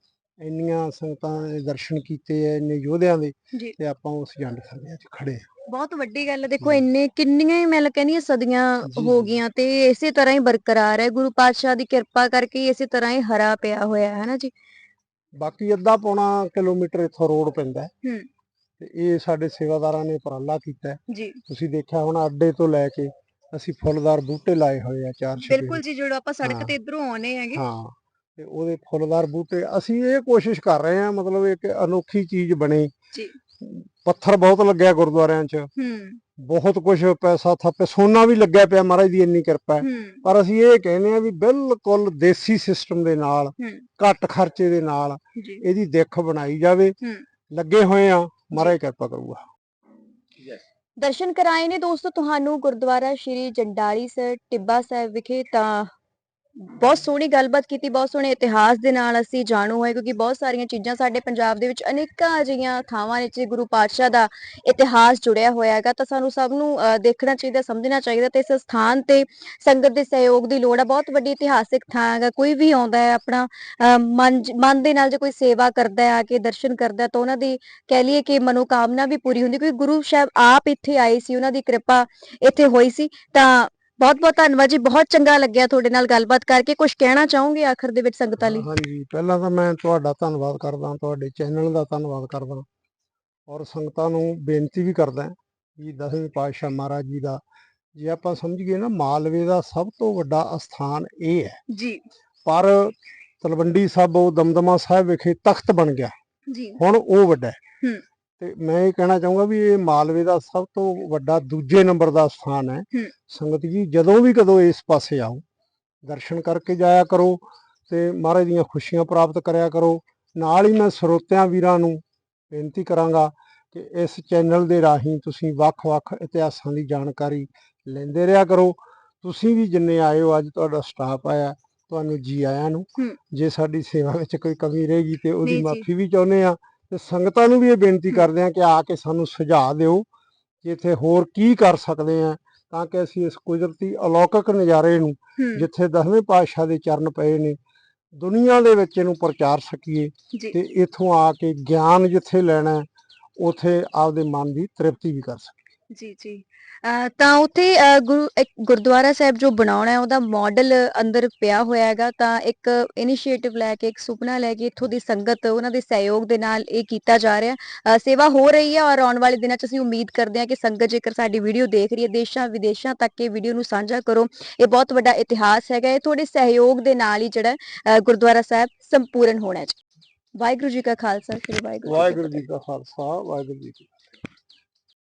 Speaker 1: ਇੰਨੀਆਂ ਸੰਗਤਾਂ ਦੇ ਦਰਸ਼ਨ ਕੀਤੇ ਐ ਇੰਨੇ ਯੋਧਿਆਂ ਦੇ
Speaker 2: ਜੀ।
Speaker 1: ਤੇ ਆਪਾਂ ਉਸ ਜੰਡ ਥੱਲੇ ਅੱਜ ਖੜੇ ਆ।
Speaker 2: ਬਹੁਤ ਵੱਡੀ ਗੱਲ ਹੈ ਦੇਖੋ ਇੰਨੇ ਕਿੰਨੀਆਂ ਹੀ ਮੈਂ ਲ- ਕਹਿੰਦੀ ਹਾਂ ਸਦੀਆਂ
Speaker 1: ਜੀ,
Speaker 2: ਹੋ
Speaker 1: ਜੀ।
Speaker 2: ਗਈਆਂ ਤੇ ਇਸੇ ਤਰ੍ਹਾਂ ਹੀ ਬਰਕਰਾਰ ਹੈ ਗੁਰੂ ਪਾਤਸ਼ਾਹ ਦੀ ਕਿਰਪਾ ਕਰਕੇ ਹੀ ਇਸੇ ਤਰ੍ਹਾਂ ਹੀ ਹਰਾ ਪਿਆ ਹੋਇਆ ਹੈ ਨਾ ਜੀ?
Speaker 1: ਬਾਕੀ ਅੱਧਾ ਪੌਣਾ ਕਿਲੋਮੀਟਰ ਇੱਥੋਂ ਰੋਡ ਪੈਂਦਾ ਹੈ
Speaker 2: ਹੂੰ।
Speaker 1: ਤੇ ਇਹ ਸਾਡੇ ਸੇਵਾਦਾਰਾਂ ਨੇ ਉਪਰਾਲਾ ਕੀਤਾ ਹੈ।
Speaker 2: ਜੀ।
Speaker 1: ਤੁਸੀਂ ਦੇਖਿਆ ਹੁਣ ਅੱਡੇ ਤੋਂ ਲੈ ਕੇ ਅਸੀਂ ਫੁੱਲਦਾਰ ਬੂਟੇ ਲਾਏ ਹੋਏ ਆ ਚਾਰ ਛੇ
Speaker 2: ਬਿਲਕੁਲ ਜੀ ਜਿਹੜਾ ਆਪਾਂ ਸੜਕ
Speaker 1: ਹਾਂ।
Speaker 2: ਤੇ ਇਧਰੋਂ ਆਉਨੇ ਹੈਗੇ।
Speaker 1: ਹਾਂ। ਤੇ ਉਹਦੇ ਫੁੱਲਦਾਰ ਬੂਟੇ ਅਸੀਂ ਇਹ ਕੋਸ਼ਿਸ਼ ਕਰ ਰਹੇ ਹਾਂ ਮਤਲਬ ਇੱਕ ਅਨੋਖੀ ਚੀਜ਼ ਬਣੇ।
Speaker 2: ਜੀ।
Speaker 1: ਪੱਥਰ ਬਹੁਤ ਲੱਗਿਆ ਗੁਰਦੁਆਰਿਆਂ 'ਚ।
Speaker 2: ਹੂੰ।
Speaker 1: ਬਹੁਤ ਕੁਝ ਪੈਸਾ ਥਾਪੇ ਸੋਨਾ ਵੀ ਲੱਗਿਆ ਪਿਆ ਮਹਾਰਾਜ ਦੀ ਇੰਨੀ ਕਿਰਪਾ ਪਰ ਅਸੀਂ ਇਹ ਕਹਿੰਦੇ ਆ ਵੀ ਬਿਲਕੁਲ ਦੇਸੀ ਸਿਸਟਮ ਦੇ ਨਾਲ ਘੱਟ ਖਰਚੇ ਦੇ ਨਾਲ ਇਹਦੀ ਦਿੱਖ ਬਣਾਈ ਜਾਵੇ। ਲੱਗੇ ਹੋਏ ਆ ਮਹਾਰਾਜ ਕਿਰਪਾ ਕਰੂਗਾ।
Speaker 2: ਦਰਸ਼ਨ ਕਰਾਏ ਨੇ ਦੋਸਤੋ ਤੁਹਾਨੂੰ ਗੁਰਦੁਆਰਾ ਸ਼੍ਰੀ ਜੰਡਾਲੀ ਸਾਹਿਬ ਟਿੱਬਾ ਸਾਹਿਬ ਵਿਖੇ ਤਾਂ ਬਹੁਤ ਸੋਹਣੀ ਗੱਲਬਾਤ ਕੀਤੀ, ਬਹੁਤ ਸੋਹਣੇ ਇਤਿਹਾਸ ਦੇ ਨਾਲ ਅਸੀਂ ਜਾਣੂ ਹੋਏ, ਕਿਉਂਕਿ ਬਹੁਤ ਸਾਰੀਆਂ ਚੀਜ਼ਾਂ ਸਾਡੇ ਪੰਜਾਬ ਦੇ ਵਿੱਚ ਅਨੇਕਾਂ ਅਜਿਹੀਆਂ ਥਾਵਾਂ ਨੇ, ਜਿੱਥੇ ਗੁਰੂ ਪਾਤਸ਼ਾਹ ਦਾ ਇਤਿਹਾਸ ਜੁੜਿਆ ਹੋਇਆ ਹੈਗਾ। ਤਾਂ ਸਾਨੂੰ ਸਭ ਨੂੰ ਦੇਖਣਾ ਚਾਹੀਦਾ, ਸਮਝਣਾ ਚਾਹੀਦਾ ਤੇ ਇਸ ਸਥਾਨ ਤੇ ਸੰਗਤ ਦੇ ਸਹਿਯੋਗ ਦੀ ਲੋੜ ਹੈ ਬਹੁਤ ਵੱਡੀ ਇਤਿਹਾਸਿਕ ਥਾਂ ਹੈਗਾ, ਕੋਈ ਵੀ ਆਉਂਦਾ ਹੈ, ਆਪਣਾ ਮਨ ਦੇ ਨਾਲ ਜੇ ਕੋਈ ਸੇਵਾ ਕਰਦਾ ਹੈ, ਆ ਕੇ ਦਰਸ਼ਨ ਕਰਦਾ ਤਾਂ ਉਹਨਾਂ ਦੀ ਕਹਿ ਲਈਏ ਕਿ ਮਨੋਕਾਮਨਾ ਵੀ ਪੂਰੀ ਹੁੰਦੀ, ਕਿਉਂਕਿ ਗੁਰੂ ਸਾਹਿਬ ਆਪ ਇੱਥੇ ਆਏ ਸੀ, ਉਹਨਾਂ ਦੀ ਕਿਰਪਾ ਇੱਥੇ ਹੋਈ ਸੀ। ਤਾਂ ਬਹੁਤ ਬਹੁਤ ਧੰਨਵਾਦ ਜੀ ਬਹੁਤ ਚੰਗਾ ਲੱਗਿਆ ਤੁਹਾਡੇ ਨਾਲ ਗੱਲਬਾਤ ਕਰਕੇ। ਕੁਝ ਕਹਿਣਾ ਚਾਹੋਗੇ ਆਖਰ ਦੇ ਵਿੱਚ ਸੰਗਤਾਂ ਲਈ?
Speaker 1: ਹਾਂਜੀ ਪਹਿਲਾਂ ਤਾਂ ਮੈਂ ਤੁਹਾਡਾ ਧੰਨਵਾਦ ਕਰਦਾ ਤੁਹਾਡੇ ਚੈਨਲ ਦਾ ਧੰਨਵਾਦ ਕਰਦਾ ਔਰ ਸੰਗਤਾਂ ਨੂੰ ਬੇਨਤੀ ਵੀ ਕਰਦਾ ਕਿ ਦਸਵੇਂ ਪਾਤਸ਼ਾਹ ਮਹਾਰਾਜ ਜੀ ਦਾ। ਜੇ ਆਪਾਂ ਸਮਝੀਏ ਨਾ ਮਾਲਵੇ ਦਾ ਸਭ ਤੋਂ ਵੱਡਾ ਅਸਥਾਨ ਇਹ ਹੈ।
Speaker 2: ਜੀ।
Speaker 1: ਪਰ ਤਲਵੰਡੀ ਸਾਬੋ ਦਮਦਮਾ ਸਾਹਿਬ ਵਿਖੇ ਤਖਤ ਬਣ ਗਿਆ।
Speaker 2: ਜੀ।
Speaker 1: ਹੁਣ ਉਹ ਵੱਡਾ ਹੈ।
Speaker 2: ਹੂੰ।
Speaker 1: ਤੇ ਮੈਂ ਇਹ ਕਹਿਣਾ ਚਾਹੂੰਗਾ ਵੀ ਇਹ ਮਾਲਵੇ ਦਾ ਸਭ ਤੋਂ ਵੱਡਾ ਦੂਜੇ ਨੰਬਰ ਦਾ ਸਥਾਨ ਹੈ। ਸੰਗਤ ਜੀ ਜਦੋਂ ਵੀ ਕਦੋਂ ਇਸ ਪਾਸੇ ਆਓ ਦਰਸ਼ਨ ਕਰਕੇ ਜਾਇਆ ਕਰੋ ਤੇ ਮਹਾਰਾਜ ਦੀਆਂ ਖੁਸ਼ੀਆਂ ਪ੍ਰਾਪਤ ਕਰਿਆ ਕਰੋ ਨਾਲ ਹੀ ਮੈਂ ਸਰੋਤਿਆਂ ਵੀਰਾਂ ਨੂੰ ਬੇਨਤੀ ਕਰਾਂਗਾ ਕਿ ਇਸ ਚੈਨਲ ਦੇ ਰਾਹੀਂ ਤੁਸੀਂ ਵੱਖ-ਵੱਖ ਇਤਿਹਾਸਾਂ ਦੀ ਜਾਣਕਾਰੀ ਲੈਂਦੇ ਰਿਹਾ ਕਰੋ ਤੁਸੀਂ ਵੀ ਜਿੰਨੇ ਆਏ ਹੋ ਅੱਜ ਤੁਹਾਡਾ ਸਟਾਫ ਆਇਆ ਤੁਹਾਨੂੰ ਜੀ ਆਇਆਂ ਨੂੰ। ਜੇ ਸਾਡੀ ਸੇਵਾ ਵਿੱਚ ਕੋਈ ਕਮੀ ਰਹੇਗੀ ਤੇ ਉਹਦੀ। ਮਾਫੀ ਵੀ ਚਾਹੁੰਦੇ ਆ ਤੇ ਸੰਗਤਾਂ ਨੂੰ ਵੀ ਇਹ ਬੇਨਤੀ ਕਰਦੇ ਆ ਕਿ ਆ ਕੇ ਸਾਨੂੰ ਸੁਝਾਅ ਦਿਓ ਕਿ ਇੱਥੇ ਹੋਰ ਕੀ ਕਰ ਸਕਦੇ ਆ ਤਾਂ ਕਿ ਅਸੀਂ ਇਸ ਕੁਦਰਤੀ ਅਲੌਕਿਕ ਨਜ਼ਾਰੇ ਨੂੰ ਜਿੱਥੇ ਦਸਵੇਂ ਪਾਤਸ਼ਾਹ ਦੇ ਚਰਨ ਪਏ ਨੇ ਦੁਨੀਆ ਦੇ ਵਿੱਚ ਇਹਨੂੰ ਪ੍ਰਚਾਰ ਸਕੀਏ ਤੇ ਇਥੋਂ ਆ ਕੇ ਗਿਆਨ ਜਿੱਥੇ ਲੈਣਾ ਉਥੇ ਆਪਦੇ ਮਨ ਦੀ ਤ੍ਰਿਪਤੀ ਵੀ ਕਰ ਸਕੀਏ।
Speaker 2: ਜੀ ਜੀ। ਤਾਂ ਉੱਥੇ ਗੁਰੂ ਇੱਕ ਗੁਰਦੁਆਰਾ ਸਾਹਿਬ ਜੋ ਬਣਾਉਣਾ ਹੈ ਉਹਦਾ ਮਾਡਲ ਅੰਦਰ ਪਿਆ ਹੋਇਆ ਹੈਗਾ ਤਾਂ ਇੱਕ ਇਨੀਸ਼ੀਏਟਿਵ ਲੈ ਕੇ ਇੱਕ ਸੁਪਨਾ ਲੈ ਕੇ ਇੱਥੋਂ ਦੀ ਸੰਗਤ ਉਹਨਾਂ ਦੇ ਸਹਿਯੋਗ ਦੇ ਨਾਲ ਇਹ ਕੀਤਾ ਜਾ ਰਿਹਾ ਸੇਵਾ ਹੋ ਰਹੀ ਹੈ ਔਰ ਆਉਣ ਵਾਲੇ ਦਿਨਾਂ 'ਚ ਅਸੀਂ ਉਮੀਦ ਕਰਦੇ ਹਾਂ ਕਿ ਸੰਗਤ ਜੇਕਰ ਸਾਡੀ ਵੀਡੀਓ ਦੇਖ ਰਹੀ ਹੈ ਦੇਸ਼ਾਂ ਵਿਦੇਸ਼ਾਂ ਤੱਕ ਇਹ ਵੀਡੀਓ ਨੂੰ ਸਾਂਝਾ ਕਰੋ ਇਹ ਬਹੁਤ ਵੱਡਾ ਇਤਿਹਾਸ ਹੈਗਾ ਇਹ ਤੁਹਾਡੇ ਸਹਿਯੋਗ ਦੇ ਨਾਲ ਹੀ ਜਿਹੜਾ ਗੁਰਦੁਆਰਾ ਸਾਹਿਬ ਸੰਪੂਰਨ ਹੋਣਾ ਹੈ ਵਾਹਿਗੁਰੂ ਜੀ ਕਾ ਖਾਲਸਾ ਸ੍ਰੀ ਵਾਹਿਗੁਰੂ ਜੀ ਕੀ
Speaker 1: ਵਾਹਿਗੁਰੂ
Speaker 2: ਫਤਿਹ।
Speaker 1: ਜੀ ਕਾ ਖਾਲਸਾ ਵਾਹਿਗੁਰੂ ਜੀ ਕੀ।